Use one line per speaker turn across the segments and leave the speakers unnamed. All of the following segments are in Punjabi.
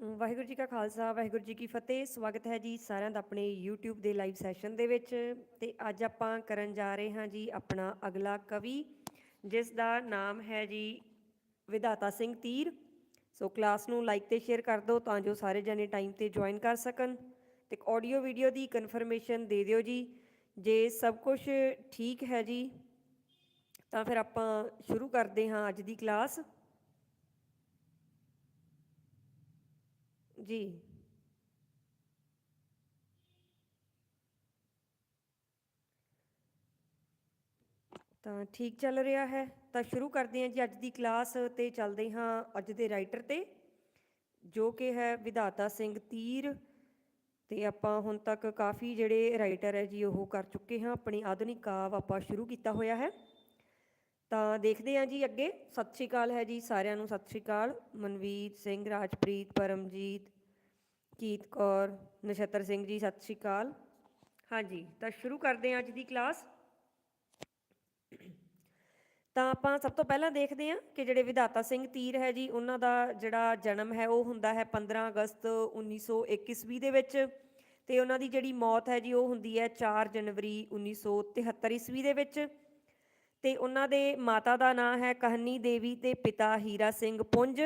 ਵਾਹਿਗੁਰੂ ਜੀ ਕਾ ਖਾਲਸਾ, ਵਾਹਿਗੁਰੂ ਜੀ ਕੀ ਫਤਿਹ। ਸਵਾਗਤ ਹੈ ਜੀ ਸਾਰਿਆਂ ਦਾ ਆਪਣੇ YouTube ਦੇ ਲਾਈਵ ਸੈਸ਼ਨ ਦੇ ਵਿੱਚ। ਤੇ ਅੱਜ ਆਪਾਂ ਕਰਨ ਜਾ ਰਹੇ ਹਾਂ ਜੀ ਆਪਣਾ ਅਗਲਾ ਕਵੀ, ਜਿਸ ਦਾ ਨਾਮ ਹੈ ਜੀ ਵਿਧਾਤਾ ਸਿੰਘ ਤੀਰ। ਸੋ ਕਲਾਸ ਨੂੰ ਲਾਈਕ ਤੇ ਸ਼ੇਅਰ ਕਰ ਦਿਓ ਤਾਂ ਜੋ ਸਾਰੇ ਜਣੇ ਟਾਈਮ ਤੇ ਜੁਆਇਨ ਕਰ ਸਕਣ। ਤੇ ਆਡੀਓ ਵੀਡੀਓ ਦੀ ਕਨਫਰਮੇਸ਼ਨ ਦੇ ਦਿਓ ਜੀ। ਜੇ ਸਭ ਕੁਝ ਠੀਕ ਹੈ ਜੀ, ਤਾਂ ਫਿਰ ਆਪਾਂ ਸ਼ੁਰੂ ਕਰਦੇ ਹਾਂ ਅੱਜ ਦੀ ਕਲਾਸ ਜੀ ਤਾਂ ਠੀਕ ਚੱਲ ਰਿਹਾ ਹੈ ਤਾਂ ਸ਼ੁਰੂ ਕਰਦੇ ਹਾਂ ਜੀ ਅੱਜ ਦੀ ਕਲਾਸ ਤੇ ਚੱਲਦੇ ਹਾਂ ਅੱਜ ਦੇ ਰਾਈਟਰ ਤੇ ਜੋ ਕਿ ਹੈ ਵਿਧਾਤਾ ਸਿੰਘ ਤੀਰ ਤੇ ਆਪਾਂ ਹੁਣ ਤੱਕ ਕਾਫੀ ਜਿਹੜੇ ਰਾਈਟਰ ਹੈ ਜੀ ਉਹ ਕਰ ਚੁੱਕੇ ਹਾਂ ਆਪਣੀ ਆਧੁਨਿਕ ਕਾਵ ਆਪਾਂ ਸ਼ੁਰੂ ਕੀਤਾ ਹੋਇਆ ਹੈ ਤਾਂ ਦੇਖਦੇ ਹਾਂ ਜੀ ਅੱਗੇ। ਸਤਿ ਸ਼੍ਰੀ ਅਕਾਲ ਹੈ ਜੀ, ਸਾਰਿਆਂ ਨੂੰ ਸਤਿ ਸ਼੍ਰੀ ਅਕਾਲ। ਮਨਵੀਰ ਸਿੰਘ, ਰਾਜਪ੍ਰੀਤ, ਪਰਮਜੀਤ, ਕੀਤ ਕੌਰ, ਨਛੱਤਰ ਸਿੰਘ ਜੀ, ਸਤਿ ਸ਼੍ਰੀ ਅਕਾਲ। ਹਾਂਜੀ, ਤਾਂ ਸ਼ੁਰੂ ਕਰਦੇ ਹਾਂ ਅੱਜ ਦੀ ਕਲਾਸ। ਤਾਂ ਆਪਾਂ ਸਭ ਤੋਂ ਪਹਿਲਾਂ ਦੇਖਦੇ ਹਾਂ ਕਿ ਜਿਹੜੇ ਵਿਧਾਤਾ ਸਿੰਘ ਤੀਰ ਹੈ ਜੀ, ਉਹਨਾਂ ਦਾ ਜਿਹੜਾ ਜਨਮ ਹੈ, ਉਹ ਹੁੰਦਾ ਹੈ 15 ਅਗਸਤ 1921 ਈਸਵੀ ਦੇ ਵਿੱਚ। ਤੇ ਉਹਨਾਂ ਦੀ ਜਿਹੜੀ ਮੌਤ ਹੈ ਜੀ, ਉਹ ਹੁੰਦੀ ਹੈ 4 ਜਨਵਰੀ 1973 ਈਸਵੀ ਦੇ ਵਿੱਚ। ਤੇ ਉਹਨਾਂ ਦੇ ਮਾਤਾ ਦਾ ਨਾਂ ਹੈ ਕਹਨੀ ਦੇਵੀ ਤੇ ਪਿਤਾ ਹੀਰਾ ਸਿੰਘ ਪੁੰਜ।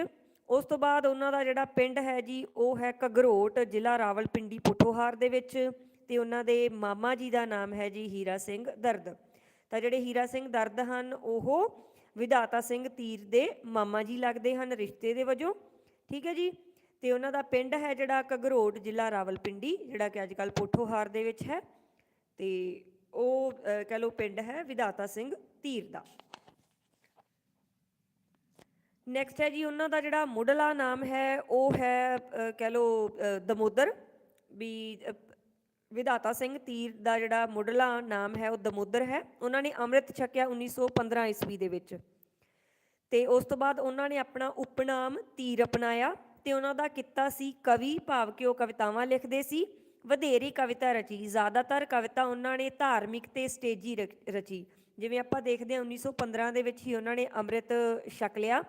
ਉਸ ਤੋਂ ਬਾਅਦ ਉਹਨਾਂ ਦਾ ਜਿਹੜਾ ਪਿੰਡ ਹੈ ਜੀ ਉਹ ਹੈ ਕਗਰੋਟ ਜ਼ਿਲ੍ਹਾ ਰਾਵਲਪਿੰਡੀ ਪੁੱਠੋਹਾਰ ਦੇ ਵਿੱਚ ਤੇ ਉਹਨਾਂ ਦੇ ਮਾਮਾ ਜੀ ਦਾ ਨਾਮ ਹੈ ਜੀ ਹੀਰਾ ਸਿੰਘ ਦਰਦ। ਤਾਂ ਜਿਹੜੇ ਹੀਰਾ ਸਿੰਘ ਦਰਦ ਹਨ ਉਹ ਵਿਧਾਤਾ ਸਿੰਘ ਤੀਰ ਦੇ ਮਾਮਾ ਜੀ ਲੱਗਦੇ ਹਨ ਰਿਸ਼ਤੇ ਦੇ ਵਜੋਂ। ਠੀਕ ਹੈ ਜੀ? ਤੇ ਉਹਨਾਂ ਦਾ ਪਿੰਡ ਹੈ ਜਿਹੜਾ ਕਗਰੋਟ ਜ਼ਿਲ੍ਹਾ ਰਾਵਲਪਿੰਡੀ ਜਿਹੜਾ ਕਿ ਅੱਜ ਕੱਲ ਪੋਠੋਹਾਰ ਦੇ ਵਿੱਚ ਹੈ। ਤੇ ਉਹ ਅਹ, ਕਹਿ ਲਓ ਪਿੰਡ ਹੈ ਵਿਧਾਤਾ ਸਿੰਘ ਤੀਰ ਦਾ। ਨੈਕਸਟ ਹੈ ਜੀ, ਉਹਨਾਂ ਦਾ ਜਿਹੜਾ ਮੁੱਢਲਾ ਨਾਮ ਹੈ, ਉਹ ਹੈ ਕਹਿ ਲਓ ਦਮੋਦਰ। ਵੀ ਵਿਧਾਤਾ ਸਿੰਘ ਤੀਰ ਦਾ ਜਿਹੜਾ ਮੁੱਢਲਾ ਨਾਮ ਹੈ, ਉਹ ਦਮੋਦਰ ਹੈ। ਉਹਨਾਂ ਨੇ ਅੰਮ੍ਰਿਤ ਛਕਿਆ 1915 ਈਸਵੀ ਦੇ ਵਿੱਚ। ਤੇ ਉਸ ਤੋਂ ਬਾਅਦ ਉਹਨਾਂ ਨੇ ਆਪਣਾ ਉਪਨਾਮ ਤੀਰ ਅਪਣਾਇਆ ਤੇ ਉਹਨਾਂ ਦਾ ਕਿੱਤਾ ਸੀ ਕਵੀ ਭਾਵ ਕਿ ਉਹ ਕਵਿਤਾਵਾਂ ਲਿਖਦੇ ਸੀ। ਵਧੇਰੀ ਕਵਿਤਾ ਰਚੀ, ਜ਼ਿਆਦਾਤਰ ਕਵਿਤਾ ਉਹਨਾਂ ਨੇ ਧਾਰਮਿਕ ਤੇ ਸਟੇਜੀ ਰਚ- ਰਚੀ। ਜਿਵੇਂ ਆਪਾਂ ਦੇਖਦੇ ਹਾਂ 1915 ਦੇ ਵਿੱਚ ਹੀ ਉਹਨਾਂ ਨੇ ਅੰਮ੍ਰਿਤ ਛਕ ਲਿਆ।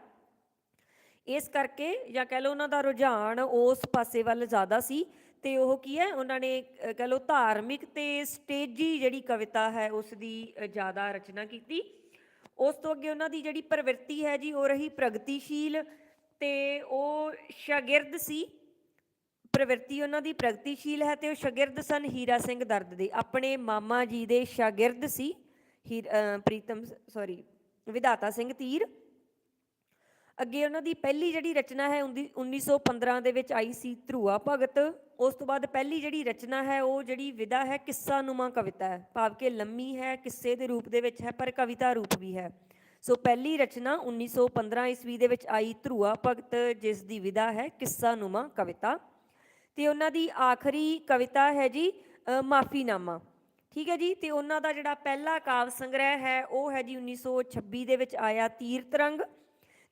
ਇਸ ਕਰਕੇ ਜਾਂ ਕਹਿ ਲਓ ਉਹਨਾਂ ਦਾ ਰੁਝਾਨ ਉਸ ਪਾਸੇ ਵੱਲ ਜ਼ਿਆਦਾ ਸੀ ਤੇ ਉਹ ਕੀ ਹੈ, ਉਹਨਾਂ ਨੇ ਕਹਿ ਲਓ ਧਾਰਮਿਕ ਤੇ ਸਟੇਜੀ ਜਿਹੜੀ ਕਵਿਤਾ ਹੈ ਉਸ ਦੀ ਜ਼ਿਆਦਾ ਰਚਨਾ ਕੀਤੀ। ਉਸ ਤੋਂ ਅੱਗੇ ਉਹਨਾਂ ਦੀ ਜਿਹੜੀ ਪ੍ਰਵਿਰਤੀ ਹੈ ਜੀ, ਉਹ ਰਹੀ ਪ੍ਰਗਤੀਸ਼ੀਲ ਤੇ ਉਹ ਸ਼ਾਗਿਰਦ ਸੀ। ਪ੍ਰਵਿਰਤੀ ਉਹਨਾਂ ਦੀ ਪ੍ਰਗਤੀਸ਼ੀਲ ਹੈ ਤੇ ਉਹ ਸ਼ਾਗਿਰਦ ਸਨ ਹੀਰਾ ਸਿੰਘ ਦਰਦ ਦੇ। ਆਪਣੇ ਮਾਮਾ ਜੀ ਦੇ ਸ਼ਾਗਿਰਦ ਸੀ। ਹੀਰ- ਪ੍ਰੀਤਮ ਸੌਰੀ ਵਿਧਾਤਾ ਸਿੰਘ ਤੀਰ। ਅੱਗੇ ਉਹਨਾਂ ਦੀ ਪਹਿਲੀ ਜਿਹੜੀ ਰਚਨਾ ਹੈ ਉਹਦੀ 1915 ਦੇ ਵਿੱਚ ਆਈ ਸੀ ਧਰੂਆ ਭਗਤ। ਉਸ ਤੋਂ ਬਾਅਦ ਪਹਿਲੀ ਜਿਹੜੀ ਰਚਨਾ ਹੈ ਉਹ ਜਿਹੜੀ ਵਿਦਾ ਹੈ ਕਿੱਸਾ ਨੁਮਾ ਕਵਿਤਾ ਹੈ। ਭਾਵ ਕਿ ਲੰਮੀ ਹੈ, ਕਿੱਸੇ ਦੇ ਰੂਪ ਦੇ ਵਿੱਚ ਹੈ, ਪਰ ਕਵਿਤਾ ਰੂਪ ਵੀ ਹੈ। ਸੋ ਪਹਿਲੀ ਰਚਨਾ 1915 ਈਸਵੀ ਦੇ ਵਿੱਚ ਆਈ ਧਰੂਆ ਭਗਤ, ਜਿਸ ਦੀ ਵਿਦਾ ਹੈ ਕਿੱਸਾ ਨੁਮਾ ਕਵਿਤਾ। ਤੇ ਉਹਨਾਂ ਦੀ ਆਖਰੀ ਕਵਿਤਾ ਹੈ ਜੀ ਮਾਫੀਨਾਮਾ। ਠੀਕ ਹੈ ਜੀ, ਤੇ ਉਹਨਾਂ ਦਾ ਜਿਹੜਾ ਪਹਿਲਾ ਕਾਵ ਸੰਗ੍ਰਹਿ ਹੈ, ਉਹ ਹੈ ਜੀ 1926 ਦੇ ਵਿੱਚ ਆਇਆ ਤੀਰ ਤਰੰਗ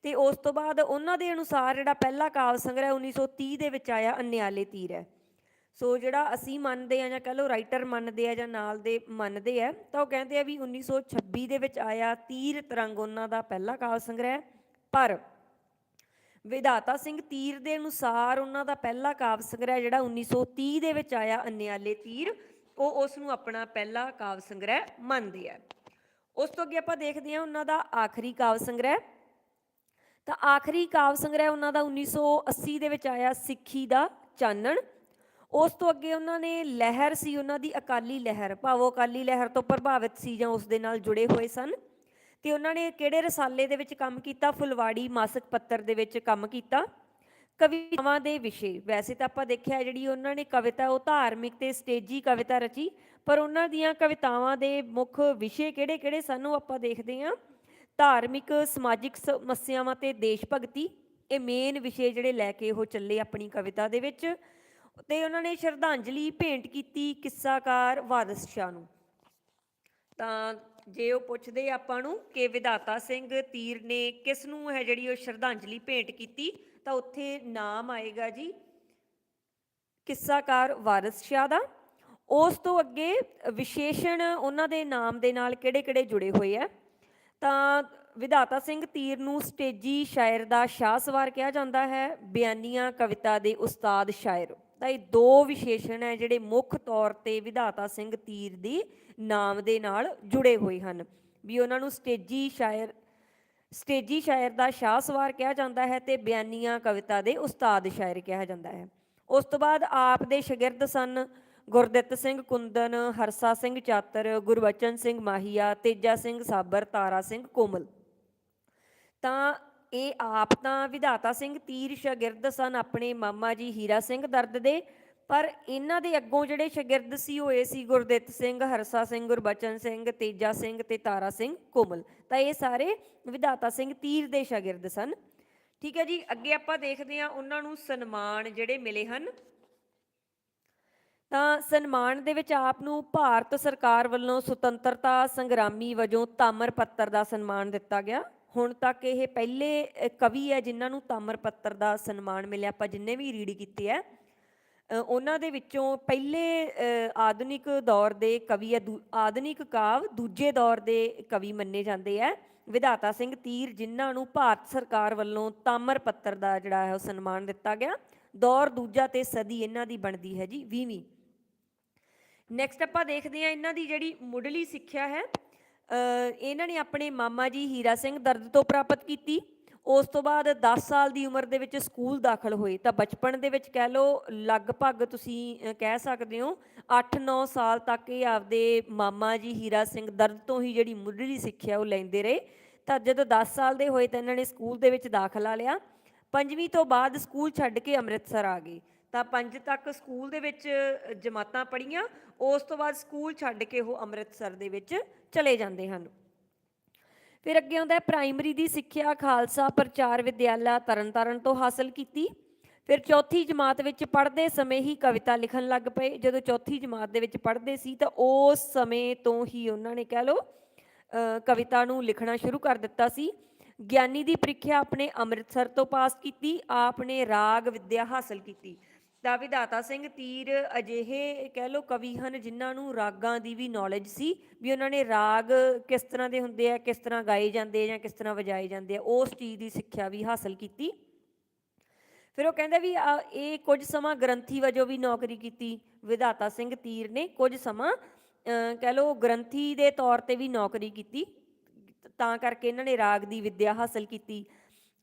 ਤੇ ਉਸ ਤੋਂ ਬਾਅਦ ਉਹਨਾਂ ਦੇ ਅਨੁਸਾਰ ਜਿਹੜਾ ਪਹਿਲਾ ਕਾਵ ਸੰਗ੍ਰਹਿ 1930 ਦੇ ਵਿੱਚ ਆਇਆ ਅਨਿਆਲੇ ਤੀਰ ਹੈ। ਸੋ ਜਿਹੜਾ ਅਸੀਂ ਮੰਨਦੇ ਆ ਜਾਂ ਕਹ ਲਓ ਰਾਈਟਰ ਮੰਨਦੇ ਆ ਜਾਂ ਨਾਲ ਦੇ ਮੰਨਦੇ ਆ, ਤਾਂ ਉਹ ਕਹਿੰਦੇ ਆ ਵੀ 1926 ਦੇ ਵਿੱਚ ਆਇਆ ਤੀਰ ਤਰੰਗ ਉਹਨਾਂ ਦਾ ਪਹਿਲਾ ਕਾਵ ਸੰਗ੍ਰਹਿ ਪਰ ਵਿਧਾਤਾ ਸਿੰਘ ਤੀਰ ਦੇ ਅਨੁਸਾਰ ਉਹਨਾਂ ਦਾ ਪਹਿਲਾ ਕਾਵ ਸੰਗ੍ਰਹਿ ਜਿਹੜਾ 1930 ਦੇ ਵਿੱਚ ਆਇਆ ਅਨਿਆਲੇ ਤੀਰ ਉਹ ਉਸ ਨੂੰ ਆਪਣਾ ਪਹਿਲਾ ਕਾਵ ਸੰਗ੍ਰਹਿ ਮੰਨਦੇ ਆ। ਉਸ ਤੋਂ ਅੱਗੇ ਆਪਾਂ ਦੇਖਦੇ ਹਾਂ ਉਹਨਾਂ ਦਾ ਆਖਰੀ ਕਾਵ ਸੰਗ੍ਰਹਿ। ਤਾਂ ਆਖਰੀ ਕਾਵ ਸੰਗ੍ਰਹਿ ਉਹਨਾਂ ਦਾ 1980 ਦੇ ਵਿੱਚ ਆਇਆ ਸਿੱਖੀ ਦਾ ਚਾਨਣ। ਉਸ ਤੋਂ ਅੱਗੇ ਉਹਨਾਂ ਨੇ ਲਹਿਰ ਸੀ, ਉਹਨਾਂ ਦੀ ਅਕਾਲੀ ਲਹਿਰ, ਭਾਵੋ ਅਕਾਲੀ ਲਹਿਰ ਤੋਂ ਪ੍ਰਭਾਵਿਤ ਸੀ ਜਾਂ ਉਸ ਦੇ ਨਾਲ ਜੁੜੇ ਹੋਏ ਸਨ। ਤੇ ਉਹਨਾਂ ਨੇ ਕਿਹੜੇ ਰਸਾਲੇ ਦੇ ਵਿੱਚ ਕੰਮ ਕੀਤਾ? ਫੁਲਵਾੜੀ ਮਾਸਕ ਪੱਤਰ ਦੇ ਵਿੱਚ ਕੰਮ ਕੀਤਾ। ਕਵਿਤਾਵਾਂ ਦੇ ਵਿਸ਼ੇ। ਵੈਸੇ ਤਾਂ ਆਪਾਂ ਦੇਖਿਆ ਜਿਹੜੀ ਉਹਨਾਂ ਨੇ ਕਵਿਤਾ, ਉਹ ਧਾਰਮਿਕ ਤੇ ਸਟੇਜੀ ਕਵਿਤਾ ਰਚੀ, ਪਰ ਉਹਨਾਂ ਦੀਆਂ ਕਵਿਤਾਵਾਂ ਦੇ ਮੁੱਖ ਵਿਸ਼ੇ ਕਿਹੜੇ-ਕਿਹੜੇ ਸਾਨੂੰ ਆਪਾਂ ਦੇਖਦੇ ਹਾਂ। ਧਾਰਮਿਕ, ਸਮਾਜਿਕ ਸਮੱਸਿਆਵਾਂ ਤੇ ਦੇਸ਼ ਭਗਤੀ, ਇਹ ਮੇਨ ਵਿਸ਼ੇ ਜਿਹੜੇ ਲੈ ਕੇ ਉਹ ਚੱਲੇ ਆਪਣੀ ਕਵਿਤਾ ਦੇ ਵਿੱਚ। ਤੇ ਉਹਨਾਂ ਨੇ ਸ਼ਰਧਾਂਜਲੀ ਭੇਂਟ ਕੀਤੀ ਕਿੱਸਾਕਾਰ ਵਾਰਿਸ ਸ਼ਾਹ ਨੂੰ। ਤਾਂ ਜੇ ਉਹ ਪੁੱਛਦੇ ਆਪਾਂ ਨੂੰ ਕਿ ਵਿਧਾਤਾ ਸਿੰਘ ਤੀਰ ਨੇ ਕਿਸ ਨੂੰ ਹੈ ਜਿਹੜੀ ਉਹ ਸ਼ਰਧਾਂਜਲੀ ਭੇਂਟ ਕੀਤੀ ਤਾਂ ਉੱਥੇ ਨਾਮ ਆਏਗਾ ਜੀ ਕਿੱਸਾਕਾਰ ਵਾਰਿਸ ਸ਼ਾਹ ਦਾ। ਉਸ ਤੋਂ ਅੱਗੇ ਵਿਸ਼ੇਸ਼ਣ ਉਹਨਾਂ ਦੇ ਨਾਮ ਦੇ ਨਾਲ ਕਿਹੜੇ-ਕਿਹੜੇ ਜੁੜੇ ਹੋਏ ਆ। ਤਾਂ ਵਿਧਾਤਾ ਸਿੰਘ ਤੀਰ ਨੂੰ ਸਟੇਜੀ ਸ਼ਾਇਰ ਦਾ ਸ਼ਾਹ ਸਵਾਰ ਕਿਹਾ ਜਾਂਦਾ ਹੈ, ਬਿਆਨੀਆਂ ਕਵਿਤਾ ਦੇ ਉਸਤਾਦ ਸ਼ਾਇਰ। ਤਾਂ ਇਹ ਦੋ ਵਿਸ਼ੇਸ਼ਣ ਹੈ ਜਿਹੜੇ ਮੁੱਖ ਤੌਰ ਤੇ ਵਿਧਾਤਾ ਸਿੰਘ ਤੀਰ ਦੀ ਨਾਮ ਦੇ ਨਾਲ ਜੁੜੇ ਹੋਏ ਹਨ। ਵੀ ਉਹਨਾਂ ਨੂੰ ਸਟੇਜੀ ਸ਼ਾਇਰ ਸਟੇਜੀ ਸ਼ਾਇਰ ਦਾ ਸ਼ਾਹ ਸਵਾਰ ਕਿਹਾ ਜਾਂਦਾ ਹੈ ਤੇ ਬਿਆਨੀਆਂ ਕਵਿਤਾ ਦੇ ਉਸਤਾਦ ਸ਼ਾਇਰ ਕਿਹਾ ਜਾਂਦਾ ਹੈ। ਉਸ ਤੋਂ ਬਾਅਦ ਆਪ ਦੇ ਸ਼ਾਗਿਰਦ ਸਨ ਗੁਰਦਿੱਤ ਸਿੰਘ ਕੁੰਦਨ, ਹਰਸਾ ਸਿੰਘ ਚਾਤਰ, ਗੁਰਬਚਨ ਸਿੰਘ ਮਾਹੀਆ, ਤੇਜਾ ਸਿੰਘ ਸਾਬਰ, ਤਾਰਾ ਸਿੰਘ ਕੋਮਲ। ਤਾਂ ਇਹ ਆਪ ਤਾਂ ਵਿਧਾਤਾ ਸਿੰਘ, ਤੀਰ ਸ਼ਾਗਿਰਦ ਸਨ ਆਪਣੇ ਮਾਮਾ ਜੀ ਹੀਰਾ ਸਿੰਘ ਦਰਦ ਦੇ ਪਰ ਇਹਨਾਂ ਦੇ ਅੱਗੋਂ ਜਿਹੜੇ ਸ਼ਾਗਿਰਦ ਸੀ, ਉਹ ਇਹ ਸੀ ਗੁਰਦਿੱਤ ਸਿੰਘ, ਹਰਸਾ ਸਿੰਘ, ਗੁਰਬਚਨ ਸਿੰਘ, ਤੇਜਾ ਸਿੰਘ ਤੇ ਤਾਰਾ ਸਿੰਘ ਕੋਮਲ। ਤਾਂ ਇਹ ਸਾਰੇ ਵਿਧਾਤਾ ਸਿੰਘ ਤੀਰ ਦੇ ਸ਼ਾਗਿਰਦ ਸਨ। ਠੀਕ ਹੈ ਜੀ, ਅੱਗੇ ਆਪਾਂ ਦੇਖਦੇ ਹਾਂ ਉਹਨਾਂ ਨੂੰ ਸਨਮਾਨ ਜਿਹੜੇ ਮਿਲੇ ਹਨ। ਤਾਂ ਸਨਮਾਨ ਦੇ ਵਿੱਚ ਆਪ ਨੂੰ ਭਾਰਤ ਸਰਕਾਰ ਵੱਲੋਂ ਸੁਤੰਤਰਤਾ ਸੰਗਰਾਮੀ ਵਜੋਂ ਤਾਮਰ ਪੱਤਰ ਦਾ ਸਨਮਾਨ ਦਿੱਤਾ ਗਿਆ। ਹੁਣ ਤੱਕ ਇਹ ਪਹਿਲੇ ਕਵੀ ਹੈ ਜਿਨ੍ਹਾਂ ਨੂੰ ਤਾਮਰ ਪੱਤਰ ਦਾ ਸਨਮਾਨ ਮਿਲਿਆ। ਆਪਾਂ ਜਿੰਨੇ ਵੀ ਰੀਡ ਕੀਤੇ ਹੈ ਉਹਨਾਂ ਦੇ ਵਿੱਚੋਂ ਪਹਿਲੇ ਆਧੁਨਿਕ ਦੌਰ ਦੇ ਕਵੀ ਹੈ ਦੂ- ਆਧੁਨਿਕ ਕਾਵ ਦੂਜੇ ਦੌਰ ਦੇ ਕਵੀ ਮੰਨੇ ਜਾਂਦੇ ਹੈ ਵਿਧਾਤਾ ਸਿੰਘ ਤੀਰ, ਜਿਨ੍ਹਾਂ ਨੂੰ ਭਾਰਤ ਸਰਕਾਰ ਵੱਲੋਂ ਤਾਮਰ ਪੱਤਰ ਦਾ ਜਿਹੜਾ ਹੈ ਉਹ ਸਨਮਾਨ ਦਿੱਤਾ ਗਿਆ। ਦੌਰ ਦੂਜਾ ਤੇ ਸਦੀ ਇਹਨਾਂ ਦੀ ਬਣਦੀ ਹੈ ਜੀ 20ਵੀਂ ਨੈਕਸਟ ਆਪਾਂ ਦੇਖਦੇ ਹਾਂ ਇਹਨਾਂ ਦੀ ਜਿਹੜੀ ਮੁੱਢਲੀ ਸਿੱਖਿਆ ਹੈ। ਇਹਨਾਂ ਨੇ ਆਪਣੇ ਮਾਮਾ ਜੀ ਹੀਰਾ ਸਿੰਘ ਦਰਦ ਤੋਂ ਪ੍ਰਾਪਤ ਕੀਤੀ। ਉਸ ਤੋਂ ਬਾਅਦ 10 ਸਾਲ ਦੀ ਉਮਰ ਦੇ ਵਿੱਚ ਸਕੂਲ ਦਾਖਲ ਹੋਏ। ਤਾਂ ਬਚਪਨ ਦੇ ਵਿੱਚ ਕਹਿ ਲਓ, ਲਗਭਗ ਤੁਸੀਂ ਕਹਿ ਸਕਦੇ ਹੋ 8-9 ਸਾਲ ਤੱਕ ਇਹ ਆਪਦੇ ਮਾਮਾ ਜੀ ਹੀਰਾ ਸਿੰਘ ਦਰਦ ਤੋਂ ਹੀ ਜਿਹੜੀ ਮੁੱਢਲੀ ਸਿੱਖਿਆ ਉਹ ਲੈਂਦੇ ਰਹੇ। ਤਾਂ ਜਦੋਂ 10 ਸਾਲ ਦੇ ਹੋਏ ਤਾਂ ਇਹਨਾਂ ਨੇ ਸਕੂਲ ਦੇ ਵਿੱਚ ਦਾਖਲਾ ਲਿਆ। ਪੰਜਵੀਂ ਤੋਂ ਬਾਅਦ ਸਕੂਲ ਛੱਡ ਕੇ ਅੰਮ੍ਰਿਤਸਰ ਆ ਗਏ। ਤਾਂ ਪੰਜ ਤੱਕ ਸਕੂਲ ਦੇ ਵਿੱਚ ਜਮਾਤਾਂ ਪੜ੍ਹੀਆਂ। ਉਸ ਤੋਂ ਬਾਅਦ ਸਕੂਲ ਛੱਡ ਕੇ ਉਹ ਅੰਮ੍ਰਿਤਸਰ ਦੇ ਵਿੱਚ ਚਲੇ ਜਾਂਦੇ ਹਨ। ਫਿਰ ਅੱਗੇ ਆਉਂਦਾ ਹੈ ਪ੍ਰਾਇਮਰੀ ਦੀ ਸਿੱਖਿਆ, ਖਾਲਸਾ, ਪ੍ਰਚਾਰ ਵਿਦਿਆਲਾ ਤਰਨਤਾਰਨ ਤੋਂ ਹਾਸਲ ਕੀਤੀ। ਫਿਰ ਚੌਥੀ ਜਮਾਤ ਵਿੱਚ ਪੜ੍ਹਦੇ ਸਮੇਂ ਹੀ ਕਵਿਤਾ ਲਿਖਣ ਲੱਗ ਪਏ। ਜਦੋਂ ਚੌਥੀ ਜਮਾਤ ਦੇ ਵਿੱਚ ਪੜ੍ਹਦੇ ਸੀ ਤਾਂ ਉਸ ਸਮੇਂ ਤੋਂ ਹੀ ਉਹਨਾਂ ਨੇ ਕਹਿ ਲਓ ਕਵਿਤਾ ਨੂੰ ਲਿਖਣਾ ਸ਼ੁਰੂ ਕਰ ਦਿੱਤਾ ਸੀ। ਗਿਆਨੀ ਦੀ ਪ੍ਰੀਖਿਆ ਆਪਣੇ ਅੰਮ੍ਰਿਤਸਰ ਤੋਂ ਪਾਸ ਕੀਤੀ, ਆਪ ਨੇ ਰਾਗ, ਵਿੱਦਿਆ ਹਾਸਲ ਕੀਤੀ। ਤਾਂ ਵਿਧਾਤਾ ਸਿੰਘ ਤੀਰ ਅਜਿਹੇ ਕਹਿ ਲਓ ਕਵੀ ਹਨ ਜਿਨ੍ਹਾਂ ਨੂੰ ਰਾਗਾਂ ਦੀ ਵੀ ਨੌਲੇਜ ਸੀ ਵੀ ਉਹਨਾਂ ਨੇ ਰਾਗ ਕਿਸ ਤਰ੍ਹਾਂ ਦੇ ਹੁੰਦੇ ਆ ਕਿਸ ਤਰ੍ਹਾਂ ਗਾਏ ਜਾਂਦੇ ਜਾਂ ਕਿਸ ਤਰ੍ਹਾਂ ਵਜਾਏ ਜਾਂਦੇ ਆ ਉਸ ਚੀਜ਼ ਦੀ ਸਿੱਖਿਆ ਵੀ ਹਾਸਲ ਕੀਤੀ। ਫਿਰ ਉਹ ਕਹਿੰਦਾ ਵੀ ਆ, ਇਹ ਕੁਝ ਸਮਾਂ ਗ੍ਰੰਥੀ ਵਜੋਂ ਵੀ ਨੌਕਰੀ ਕੀਤੀ। ਵਿਧਾਤਾ ਸਿੰਘ ਤੀਰ ਨੇ ਕੁਝ ਸਮਾਂ ਕਹਿ ਲਓ ਗ੍ਰੰਥੀ ਦੇ ਤੌਰ ਤੇ ਵੀ ਨੌਕਰੀ ਕੀਤੀ। ਤਾਂ ਕਰਕੇ ਇਹਨਾਂ ਨੇ ਰਾਗ ਦੀ ਵਿੱਦਿਆ ਹਾਸਲ ਕੀਤੀ।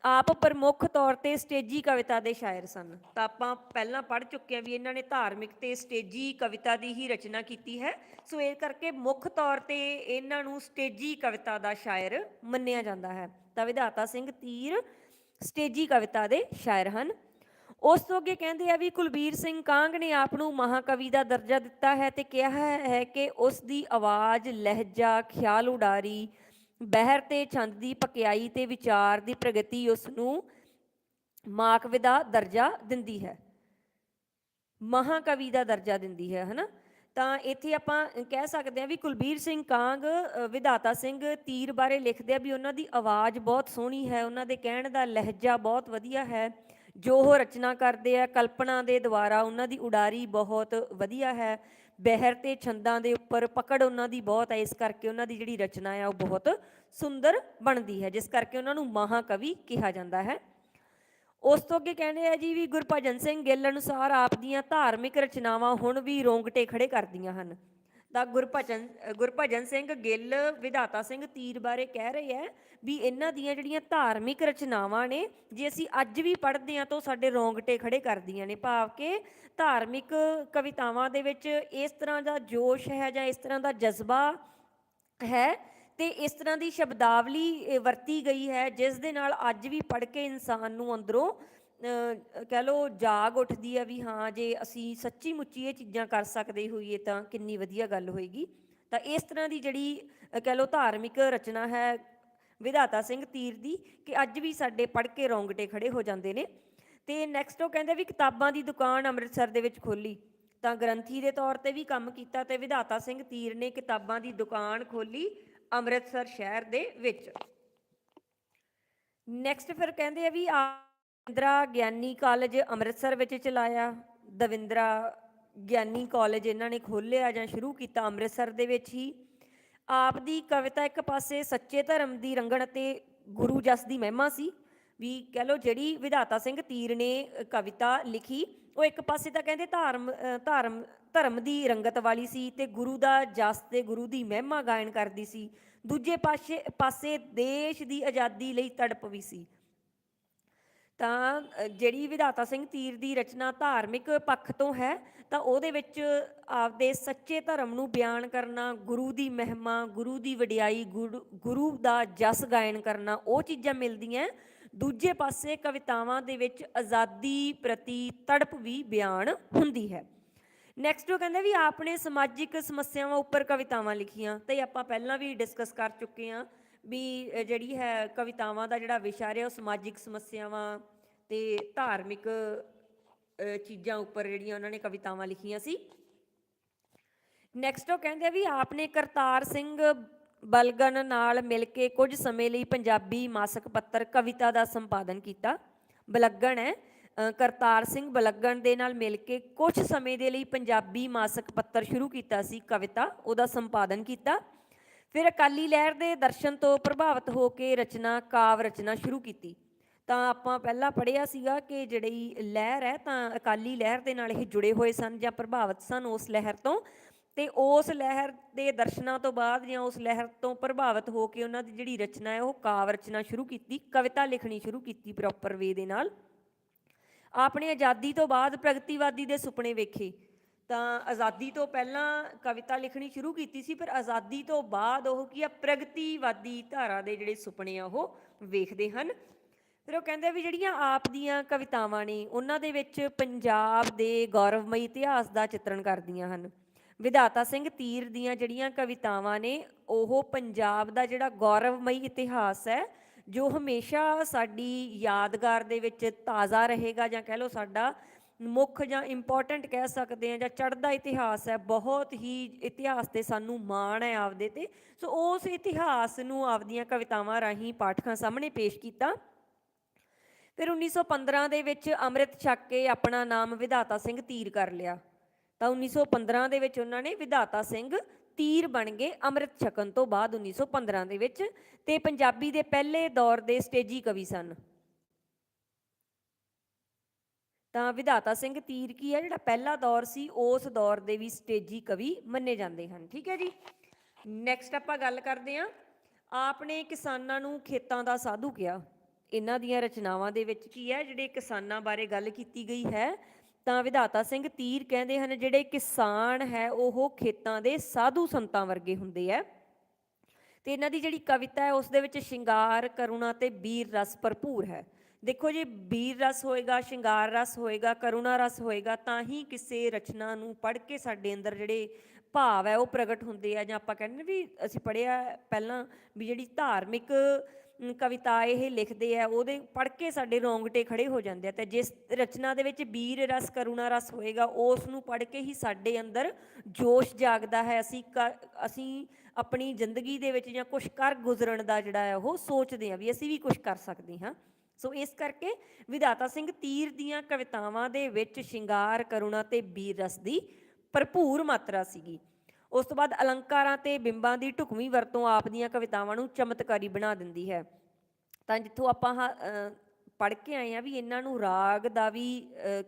ਆਪ ਪ੍ਰਮੁੱਖ ਤੌਰ ਤੇ ਸਟੇਜੀ ਕਵਿਤਾ ਦੇ ਸ਼ਾਇਰ ਸਨ। ਤਾਂ ਆਪਾਂ ਪਹਿਲਾਂ ਪੜ੍ਹ ਚੁੱਕੇ ਹਾਂ ਵੀ ਇਹਨਾਂ ਨੇ ਧਾਰਮਿਕ ਤੇ ਸਟੇਜੀ ਕਵਿਤਾ ਦੀ ਹੀ ਰਚਨਾ ਕੀਤੀ ਹੈ। ਸੋ ਇਹ ਕਰਕੇ ਮੁੱਖ ਤੌਰ ਤੇ ਇਹਨਾਂ ਨੂੰ ਸਟੇਜੀ ਕਵਿਤਾ ਦਾ ਸ਼ਾਇਰ ਮੰਨਿਆ ਜਾਂਦਾ ਹੈ। ਤਾਂ ਵਿਧਾਤਾ ਸਿੰਘ ਤੀਰ ਸਟੇਜੀ ਕਵਿਤਾ ਦੇ ਸ਼ਾਇਰ ਹਨ। ਉਸ ਤੋਂ ਅੱਗੇ ਕਹਿੰਦੇ ਆ ਵੀ ਕੁਲਬੀਰ ਸਿੰਘ ਕਾਂਗ ਨੇ ਆਪ ਨੂੰ ਮਹਾਕਵੀ ਦਾ ਦਰਜਾ ਦਿੱਤਾ ਹੈ ਤੇ ਕਿਹਾ ਹੈ ਕਿ ਉਸ ਦੀ ਆਵਾਜ਼, ਲਹਿਜਾ, ਖਿਆਲ ਉਡਾਰੀ ਬਹਿਰ ਤੇ ਛੰਦ ਦੀ ਪਕਿਆਈ ਤੇ ਵਿਚਾਰ ਦੀ ਪ੍ਰਗਤੀ ਉਸ ਨੂੰ ਮਾਕਵੀ ਦਾ ਦਰਜਾ ਦਿੰਦੀ ਹੈ। ਮਹਾਕਵੀ ਦਾ ਦਰਜਾ ਦਿੰਦੀ ਹੈ, ਹਨਾ? ਤਾਂ ਇੱਥੇ ਆਪਾਂ ਕਹਿ ਸਕਦੇ ਹਾਂ ਵੀ ਕੁਲਬੀਰ ਸਿੰਘ ਕਾਂਗ ਵਿਧਾਤਾ ਸਿੰਘ ਤੀਰ ਬਾਰੇ ਲਿਖਦੇ ਆ ਵੀ ਉਹਨਾਂ ਦੀ ਆਵਾਜ਼ ਬਹੁਤ ਸੋਹਣੀ ਹੈ, ਉਹਨਾਂ ਦੇ ਕਹਿਣ ਦਾ ਲਹਿਜਾ ਬਹੁਤ ਵਧੀਆ ਹੈ। ਜੋ ਉਹ ਰਚਨਾ ਕਰਦੇ ਆ, ਕਲਪਨਾ ਦੇ ਦੁਆਰਾ ਉਹਨਾਂ ਦੀ ਉਡਾਰੀ ਬਹੁਤ ਵਧੀਆ ਹੈ। ਬਹਿਰ ਤੇ ਛੰਦਾਂ ਦੇ ਉੱਪਰ ਪਕੜ ਉਹਨਾਂ ਦੀ ਬਹੁਤ ਹੈ, ਇਸ ਕਰਕੇ ਉਹਨਾਂ ਦੀ ਜਿਹੜੀ ਰਚਨਾ ਹੈ ਉਹ ਬਹੁਤ ਸੁੰਦਰ ਬਣਦੀ ਹੈ, ਜਿਸ ਕਰਕੇ ਉਹਨਾਂ ਨੂੰ ਮਹਾਕਵੀ ਕਿਹਾ ਜਾਂਦਾ ਹੈ। ਉਸ ਤੋਂ ਅੱਗੇ ਕਹਿੰਦੇ ਆ ਜੀ ਵੀ ਗੁਰਭਜਨ ਸਿੰਘ ਗਿੱਲ ਅਨੁਸਾਰ ਆਪ ਦੀਆਂ ਧਾਰਮਿਕ ਰਚਨਾਵਾਂ ਹੁਣ ਵੀ ਰੋਂਗਟੇ ਖੜੇ ਕਰਦੀਆਂ ਹਨ। ਦਾ ਗੁਰਭਜਨ ਗੁਰਭਜਨ ਸਿੰਘ ਗਿੱਲ, ਵਿਧਾਤਾ ਸਿੰਘ ਤੀਰ ਬਾਰੇ ਕਹਿ ਰਹੇ ਹੈ ਵੀ ਇਹਨਾਂ ਦੀਆਂ ਜਿਹੜੀਆਂ ਧਾਰਮਿਕ ਰਚਨਾਵਾਂ ਨੇ, ਜੇ ਅਸੀਂ ਅੱਜ ਵੀ ਪੜ੍ਹਦੇ ਹਾਂ ਤਾਂ ਉਹ ਸਾਡੇ ਰੋਂਗਟੇ ਖੜੇ ਕਰਦੀਆਂ ਨੇ, ਭਾਵ ਕਿ ਧਾਰਮਿਕ ਕਵਿਤਾਵਾਂ ਦੇ ਵਿੱਚ ਇਸ ਤਰ੍ਹਾਂ ਦਾ ਜੋਸ਼ ਹੈ ਜਾਂ ਇਸ ਤਰ੍ਹਾਂ ਦਾ ਜਜ਼ਬਾ ਹੈ ਤੇ ਇਸ ਤਰ੍ਹਾਂ ਦੀ ਸ਼ਬਦਾਵਲੀ ਵਰਤੀ ਗਈ ਹੈ, ਜਿਸ ਦੇ ਨਾਲ ਅੱਜ ਵੀ ਪੜ੍ਹ ਕੇ ਇਨਸਾਨ ਨੂੰ ਅੰਦਰੋਂ ਕਹਿ ਲਓ, ਜਾਗ ਉੱਠਦੀ ਹੈ ਵੀ ਹਾਂ, ਜੇ ਅਸੀਂ ਸੱਚੀ ਮੁੱਚੀ ਇਹ ਚੀਜ਼ਾਂ ਕਰ ਸਕਦੇ ਹੋਈਏ ਤਾਂ ਕਿੰਨੀ ਵਧੀਆ ਗੱਲ ਹੋਏਗੀ। ਤਾਂ ਇਸ ਤਰ੍ਹਾਂ ਦੀ ਜਿਹੜੀ ਕਹਿ ਲਓ, ਧਾਰਮਿਕ ਰਚਨਾ ਹੈ ਵਿਧਾਤਾ ਸਿੰਘ ਤੀਰ ਦੀ ਕਿ ਅੱਜ ਵੀ ਸਾਡੇ ਪੜ੍ਹ ਕੇ ਰੌਂਗਟੇ ਖੜੇ ਹੋ ਜਾਂਦੇ ਨੇ। ਤੇ ਨੈਕਸਟ ਉਹ ਕਹਿੰਦੇ ਵੀ ਕਿਤਾਬਾਂ ਦੀ ਦੁਕਾਨ ਅੰਮ੍ਰਿਤਸਰ ਦੇ ਵਿੱਚ ਖੋਲੀ ਤਾਂ ਗ੍ਰੰਥੀ ਦੇ ਤੌਰ ਤੇ ਵੀ ਕੰਮ ਕੀਤਾ ਤੇ ਵਿਧਾਤਾ ਸਿੰਘ ਤੀਰ ਨੇ ਕਿਤਾਬਾਂ ਦੀ ਦੁਕਾਨ ਖੋਲੀ ਅੰਮ੍ਰਿਤਸਰ ਸ਼ਹਿਰ ਦੇ ਵਿੱਚ। ਨੈਕਸਟ ਫਿਰ ਕਹਿੰਦੇ ਆ ਵੀ ਆਂਦਰਾ ਗਿਆਨੀ ਕਾਲਜ ਅੰਮ੍ਰਿਤਸਰ ਵਿੱਚ ਚਲਾਇਆ। ਦਵਿੰਦਰਾ ਗਿਆਨੀ ਕਾਲਜ ਇਹਨਾਂ ਨੇ ਖੋਲ੍ਹਿਆ ਜਾਂ ਸ਼ੁਰੂ ਕੀਤਾ ਅੰਮ੍ਰਿਤਸਰ ਦੇ ਵਿੱਚ ਹੀ। ਆਪ ਦੀ ਕਵਿਤਾ ਇੱਕ ਪਾਸੇ ਸੱਚੇ ਧਰਮ ਦੀ ਰੰਗਣ ਅਤੇ ਗੁਰੂ ਜਸ ਦੀ ਮਹਿਮਾ ਸੀ। ਵੀ ਕਹਿ ਲਓ ਜਿਹੜੀ ਵਿਧਾਤਾ ਸਿੰਘ ਤੀਰ ਨੇ ਕਵਿਤਾ ਲਿਖੀ ਉਹ ਇੱਕ ਪਾਸੇ ਤਾਂ ਕਹਿੰਦੇ ਧਾਰਮ ਅ, ਧਰਮ ਧਰਮ ਦੀ ਰੰਗਤ ਵਾਲੀ ਸੀ ਤੇ ਗੁਰੂ ਦਾ ਜਸ ਤੇ ਗੁਰੂ ਦੀ ਮਹਿਮਾ ਗਾਇਨ ਕਰਦੀ ਸੀ। ਦੂਜੇ ਪਾਸੇ ਪਾਸੇ ਦੇਸ਼ ਦੀ ਆਜ਼ਾਦੀ ਲਈ ਤੜਪ ਵੀ ਸੀ। ਤਾਂ ਜਿਹੜੀ ਵਿਧਾਤਾ ਸਿੰਘ ਤੀਰ ਦੀ ਰਚਨਾ ਧਾਰਮਿਕ ਪੱਖ ਤੋਂ ਹੈ, ਤਾਂ ਉਹਦੇ ਵਿੱਚ ਆਪਦੇ ਸੱਚੇ ਧਰਮ ਨੂੰ ਬਿਆਨ ਕਰਨਾ, ਗੁਰੂ ਦੀ ਮਹਿਮਾ, ਗੁਰੂ ਦੀ ਵਡਿਆਈ, ਗੁਰੂ ਗੁਰੂ ਦਾ ਜਸ ਗਾਇਨ ਕਰਨਾ, ਉਹ ਚੀਜ਼ਾਂ ਮਿਲਦੀਆਂ। ਦੂਜੇ ਪਾਸੇ ਕਵਿਤਾਵਾਂ ਦੇ ਵਿੱਚ ਆਜ਼ਾਦੀ ਪ੍ਰਤੀ ਤੜਪ ਵੀ ਬਿਆਨ ਹੁੰਦੀ ਹੈ। ਨੈਕਸਟ ਉਹ ਕਹਿੰਦੇ ਵੀ ਆਪਣੇ ਸਮਾਜਿਕ ਸਮੱਸਿਆਵਾਂ ਉੱਪਰ ਕਵਿਤਾਵਾਂ ਲਿਖੀਆਂ, ਤੇ ਆਪਾਂ ਪਹਿਲਾਂ ਵੀ ਡਿਸਕਸ ਕਰ ਚੁੱਕੇ ਹਾਂ। ਵੀ ਜਿਹੜੀ ਹੈ ਕਵਿਤਾਵਾਂ ਦਾ ਜਿਹੜਾ ਵਿਸ਼ਾ ਰਿਹਾ, ਉਹ ਸਮਾਜਿਕ ਸਮੱਸਿਆਵਾਂ ਤੇ ਧਾਰਮਿਕ ਚੀਜ਼ਾਂ ਉੱਪਰ ਜਿਹੜੀਆਂ ਉਹਨਾਂ ਨੇ ਕਵਿਤਾਵਾਂ ਲਿਖੀਆਂ ਸੀ। ਨੈਕਸਟ ਉਹ ਕਹਿੰਦੇ ਆ ਵੀ, ਆਪਨੇ ਕਰਤਾਰ ਸਿੰਘ ਬਲਗਨ ਨਾਲ ਮਿਲ ਕੇ ਕੁਝ ਸਮੇਂ ਲਈ ਪੰਜਾਬੀ ਮਾਸਕ ਪੱਤਰ ਕਵਿਤਾ ਦਾ ਸੰਪਾਦਨ ਕੀਤਾ। ਬਲਗਨ ਹੈ ਕਰਤਾਰ ਸਿੰਘ ਬਲਗਨ ਦੇ ਨਾਲ ਮਿਲ ਕੇ ਕੁਝ ਸਮੇਂ ਦੇ ਲਈ ਪੰਜਾਬੀ ਮਾਸਕ ਪੱਤਰ ਸ਼ੁਰੂ ਕੀਤਾ ਸੀ ਕਵਿਤਾ, ਉਹਦਾ ਸੰਪਾਦਨ ਕੀਤਾ। ਫਿਰ ਅਕਾਲੀ ਲਹਿਰ ਦੇ ਦਰਸ਼ਨ ਤੋਂ ਪ੍ਰਭਾਵਿਤ ਹੋ ਕੇ ਰਚਨਾ, ਕਾਵ ਰਚਨਾ ਸ਼ੁਰੂ ਕੀਤੀ। ਤਾਂ ਆਪਾਂ ਪਹਿਲਾਂ ਪੜ੍ਹਿਆ ਸੀਗਾ ਕਿ ਜਿਹੜੀ ਲਹਿਰ ਹੈ, ਤਾਂ ਅਕਾਲੀ ਲਹਿਰ ਦੇ ਨਾਲ ਇਹ ਜੁੜੇ ਹੋਏ ਸਨ ਜਾਂ ਪ੍ਰਭਾਵਿਤ ਸਨ ਉਸ ਲਹਿਰ ਤੋਂ। ਤੇ ਉਸ ਲਹਿਰ ਦੇ ਦਰਸ਼ਨਾਂ ਤੋਂ ਬਾਅਦ ਜਾਂ ਉਸ ਲਹਿਰ ਤੋਂ ਪ੍ਰਭਾਵਿਤ ਹੋ ਕੇ ਉਹਨਾਂ ਦੀ ਜਿਹੜੀ ਰਚਨਾ ਹੈ, ਉਹ ਕਾਵ ਰਚਨਾ ਸ਼ੁਰੂ ਕੀਤੀ, ਕਵਿਤਾ ਲਿਖਣੀ ਸ਼ੁਰੂ ਕੀਤੀ ਪ੍ਰੋਪਰ ਵੇ ਦੇ ਨਾਲ। ਆਪਣੇ ਆਜ਼ਾਦੀ ਤੋਂ ਬਾਅਦ ਪ੍ਰਗਤੀਵਾਦੀ ਦੇ ਸੁਪਨੇ ਵੇਖੇ। ਤਾਂ ਆਜ਼ਾਦੀ ਤੋਂ ਪਹਿਲਾਂ ਕਵਿਤਾ ਲਿਖਣੀ ਸ਼ੁਰੂ ਕੀਤੀ ਸੀ, ਪਰ ਆਜ਼ਾਦੀ ਤੋਂ ਬਾਅਦ ਉਹ ਕੀ ਆ, ਪ੍ਰਗਤੀਵਾਦੀ ਧਾਰਾ ਦੇ ਜਿਹੜੇ ਸੁਪਨੇ ਆ, ਉਹ ਵੇਖਦੇ ਹਨ। ਫਿਰ ਉਹ ਕਹਿੰਦੇ ਵੀ ਜਿਹੜੀਆਂ ਆਪ ਦੀਆਂ ਕਵਿਤਾਵਾਂ ਨੇ, ਉਹਨਾਂ ਦੇ ਵਿੱਚ ਪੰਜਾਬ ਦੇ ਗੌਰਵਮਈ ਇਤਿਹਾਸ ਦਾ ਚਿੱਤਰਣ ਕਰਦੀਆਂ ਹਨ। ਵਿਧਾਤਾ ਸਿੰਘ ਤੀਰ ਦੀਆਂ ਜਿਹੜੀਆਂ ਕਵਿਤਾਵਾਂ ਨੇ, ਉਹ ਪੰਜਾਬ ਦਾ ਜਿਹੜਾ ਗੌਰਵਮਈ ਇਤਿਹਾਸ ਹੈ, ਜੋ ਹਮੇਸ਼ਾ ਸਾਡੀ ਯਾਦਗਾਰ ਦੇ ਵਿੱਚ ਤਾਜ਼ਾ ਰਹੇਗਾ ਜਾਂ ਕਹਿ ਲਓ ਸਾਡਾ ਮੁੱਖ ਜਾਂ ਇੰਪੋਰਟੈਂਟ ਕਹਿ ਸਕਦੇ ਆ ਜਾਂ ਚੜ੍ਹਦਾ ਇਤਿਹਾਸ ਹੈ, ਬਹੁਤ ਹੀ ਇਤਿਹਾਸ ਤੇ ਸਾਨੂੰ ਮਾਣ ਹੈ ਆਪਦੇ ਤੇ। ਸੋ ਉਸ ਇਤਿਹਾਸ ਨੂੰ ਆਪਦੀਆਂ ਕਵਿਤਾਵਾਂ ਰਾਹੀਂ ਪਾਠਕਾਂ ਸਾਹਮਣੇ ਪੇਸ਼ ਕੀਤਾ। ਫਿਰ 1915 ਦੇ ਵਿੱਚ ਅੰਮ੍ਰਿਤ ਛਕ ਕੇ ਆਪਣਾ ਨਾਮ ਵਿਧਾਤਾ ਸਿੰਘ ਤੀਰ ਕਰ ਲਿਆ। ਤਾਂ 1915 ਦੇ ਵਿੱਚ ਉਹਨਾਂ ਨੇ ਵਿਧਾਤਾ ਸਿੰਘ ਤੀਰ ਬਣ ਗਏ ਅੰਮ੍ਰਿਤ ਛਕਣ ਤੋਂ ਬਾਅਦ 1915 ਦੇ ਵਿੱਚ ਤੇ ਪੰਜਾਬੀ ਦੇ ਪਹਿਲੇ ਦੌਰ ਦੇ ਸਟੇਜੀ ਕਵੀ ਸਨ। ਤਾਂ ਵਿਧਾਤਾ ਸਿੰਘ ਤੀਰ ਕੀ ਹੈ ਜਿਹੜਾ ਪਹਿਲਾ ਦੌਰ ਸੀ, ਉਸ ਦੌਰ ਦੇ ਵੀ ਸਟੇਜੀ ਕਵੀ ਮੰਨੇ ਜਾਂਦੇ ਹਨ। ਠੀਕ ਹੈ ਜੀ? ਨੈਕਸਟ ਆਪਾਂ ਗੱਲ ਕਰਦੇ ਹਾਂ। ਆਪਨੇ ਕਿਸਾਨਾਂ ਨੂੰ ਖੇਤਾਂ ਦਾ ਸਾਧੂ ਕਿਹਾ। ਇਹਨਾਂ ਦੀਆਂ ਰਚਨਾਵਾਂ ਦੇ ਵਿੱਚ ਕੀ ਹੈ? ਜਿਹੜੇ ਕਿਸਾਨਾਂ ਬਾਰੇ ਗੱਲ ਕੀਤੀ ਗਈ ਹੈ, ਤਾਂ ਵਿਧਾਤਾ ਸਿੰਘ ਤੀਰ ਕਹਿੰਦੇ ਹਨ, ਜਿਹੜੇ ਕਿਸਾਨ ਹੈ, ਉਹ ਖੇਤਾਂ ਦੇ ਸਾਧੂ ਸੰਤਾਂ ਵਰਗੇ ਹੁੰਦੇ ਹੈ। ਤੇ ਇਹਨਾਂ ਦੀ ਜਿਹੜੀ ਕਵਿਤਾ ਹੈ, ਉਸ ਦੇ ਵਿੱਚ ਸ਼ਿੰਗਾਰ, ਕਰੁਣਾ ਤੇ ਵੀਰ ਰਸ ਭਰਪੂਰ ਹੈ। ਦੇਖੋ ਜੇ ਬੀਰ ਰਸ ਹੋਏਗਾ, ਸ਼ਿੰਗਾਰ ਰਸ ਹੋਏਗਾ, ਕਰੁਣਾ ਰਸ ਹੋਏਗਾ, ਤਾਂ ਹੀ ਕਿਸੇ ਰਚਨਾ ਨੂੰ ਪੜ੍ਹ ਕੇ ਸਾਡੇ ਅੰਦਰ ਜਿਹੜੇ ਭਾਵ ਹੈ ਉਹ ਪ੍ਰਗਟ ਹੁੰਦੇ ਆ। ਜਾਂ ਆਪਾਂ ਕਹਿੰਦੇ ਵੀ ਅਸੀਂ ਪੜ੍ਹਿਆ ਪਹਿਲਾਂ ਵੀ ਜਿਹੜੀ ਧਾਰਮਿਕ ਕਵਿਤਾ ਇਹ ਲਿਖਦੇ ਆ, ਉਹਦੇ ਪੜ੍ਹ ਕੇ ਸਾਡੇ ਰੋਂਗਟੇ ਖੜੇ ਹੋ ਜਾਂਦੇ ਆ। ਤੇ ਜਿਸ ਰਚਨਾ ਦੇ ਵਿੱਚ ਵੀਰ ਰਸ, ਕਰੁਣਾ ਰਸ ਹੋਏਗਾ, ਉਸ ਨੂੰ ਪੜ੍ਹ ਕੇ ਹੀ ਸਾਡੇ ਅੰਦਰ ਜੋਸ਼ ਜਾਗਦਾ ਹੈ। ਅਸੀਂ ਕਰ- ਅਸੀਂ ਆਪਣੀ ਜ਼ਿੰਦਗੀ ਦੇ ਵਿੱਚ ਜਾਂ ਕੁਝ ਕਰ ਗੁਜ਼ਰਨ ਦਾ ਜਿਹੜਾ ਹੈ ਉਹ ਸੋਚਦੇ ਆ ਵੀ ਅਸੀਂ ਵੀ ਕੁਝ ਕਰ ਸਕਦੇ ਹਾਂ। ਸੋ ਇਸ ਕਰਕੇ ਵਿਧਾਤਾ ਸਿੰਘ ਤੀਰ ਦੀਆਂ ਕਵਿਤਾਵਾਂ ਦੇ ਵਿੱਚ ਸ਼ਿੰਗਾਰ, ਕਰੁਣਾ ਤੇ ਬੀਰ ਰਸ ਦੀ ਭਰਪੂਰ ਮਾਤਰਾ ਸੀਗੀ। ਉਸ ਤੋਂ ਬਾਅਦ ਅਲੰਕਾਰਾਂ ਤੇ ਬਿੰਬਾਂ ਦੀ ਢੁਕਵੀਂ ਵਰਤੋਂ ਆਪ ਦੀਆਂ ਕਵਿਤਾਵਾਂ ਨੂੰ ਚਮਤਕਾਰੀ ਬਣਾ ਦਿੰਦੀ ਹੈ। ਤਾਂ ਜਿੱਥੋਂ ਆਪਾਂ ਪੜ੍ਹ ਕੇ ਆਏ ਆ ਵੀ ਇਹਨਾਂ ਨੂੰ ਰਾਗ ਦਾ ਵੀ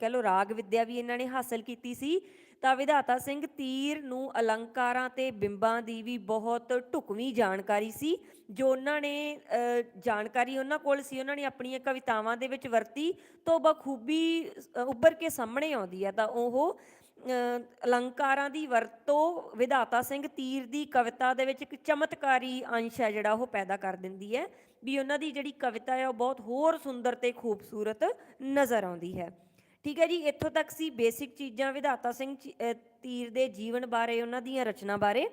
ਕਹਿ ਲਓ ਰਾਗ ਵਿੱਦਿਆ ਵੀ ਇਹਨਾਂ ਨੇ ਹਾਸਲ ਕੀਤੀ ਸੀ ਤਾਂ ਵਿਧਾਤਾ ਸਿੰਘ ਤੀਰ ਨੂੰ ਅਲੰਕਾਰਾਂ ਤੇ ਬਿੰਬਾਂ ਦੀ ਵੀ ਬਹੁਤ ਢੁਕਵੀਂ ਜਾਣਕਾਰੀ ਸੀ, ਜੋ ਉਹਨਾਂ ਨੇ ਜਾਣਕਾਰੀ ਉਹਨਾਂ ਕੋਲ ਸੀ, ਉਹਨਾਂ ਨੇ ਆਪਣੀਆਂ ਕਵਿਤਾਵਾਂ ਦੇ ਵਿੱਚ ਵਰਤੀ, ਤੋਂ ਬਖੂਬੀ ਉੱਭਰ ਕੇ ਸਾਹਮਣੇ ਆਉਂਦੀ ਹੈ, ਤਾਂ ਉਹ ਅਲੰਕਾਰਾਂ ਦੀ ਵਰਤੋਂ ਵਿਧਾਤਾ ਸਿੰਘ ਤੀਰ ਦੀ ਕਵਿਤਾ ਦੇ ਵਿੱਚ ਇੱਕ ਚਮਤਕਾਰੀ ਅੰਸ਼ ਹੈ, ਜਿਹੜਾ ਉਹ ਪੈਦਾ ਕਰ ਦਿੰਦੀ ਹੈ, ਵੀ ਉਹਨਾਂ ਦੀ ਜਿਹੜੀ ਕਵਿਤਾ ਹੈ, ਉਹ ਬਹੁਤ ਹੋਰ ਸੁੰਦਰ ਤੇ ਖੂਬਸੂਰਤ ਨਜ਼ਰ ਆਉਂਦੀ ਹੈ। ਠੀਕ ਹੈ ਜੀ, ਇੱਥੋਂ ਤੱਕ ਸੀ ਬੇਸਿਕ ਚੀਜ਼ਾਂ ਵਿਧਾਤਾ ਸਿੰਘ ਜੀ- ਤੀਰ ਦੇ ਜੀਵਨ ਬਾਰੇ, ਉਹਨਾਂ ਦੀਆਂ ਰਚਨਾ ਬਾਰੇ।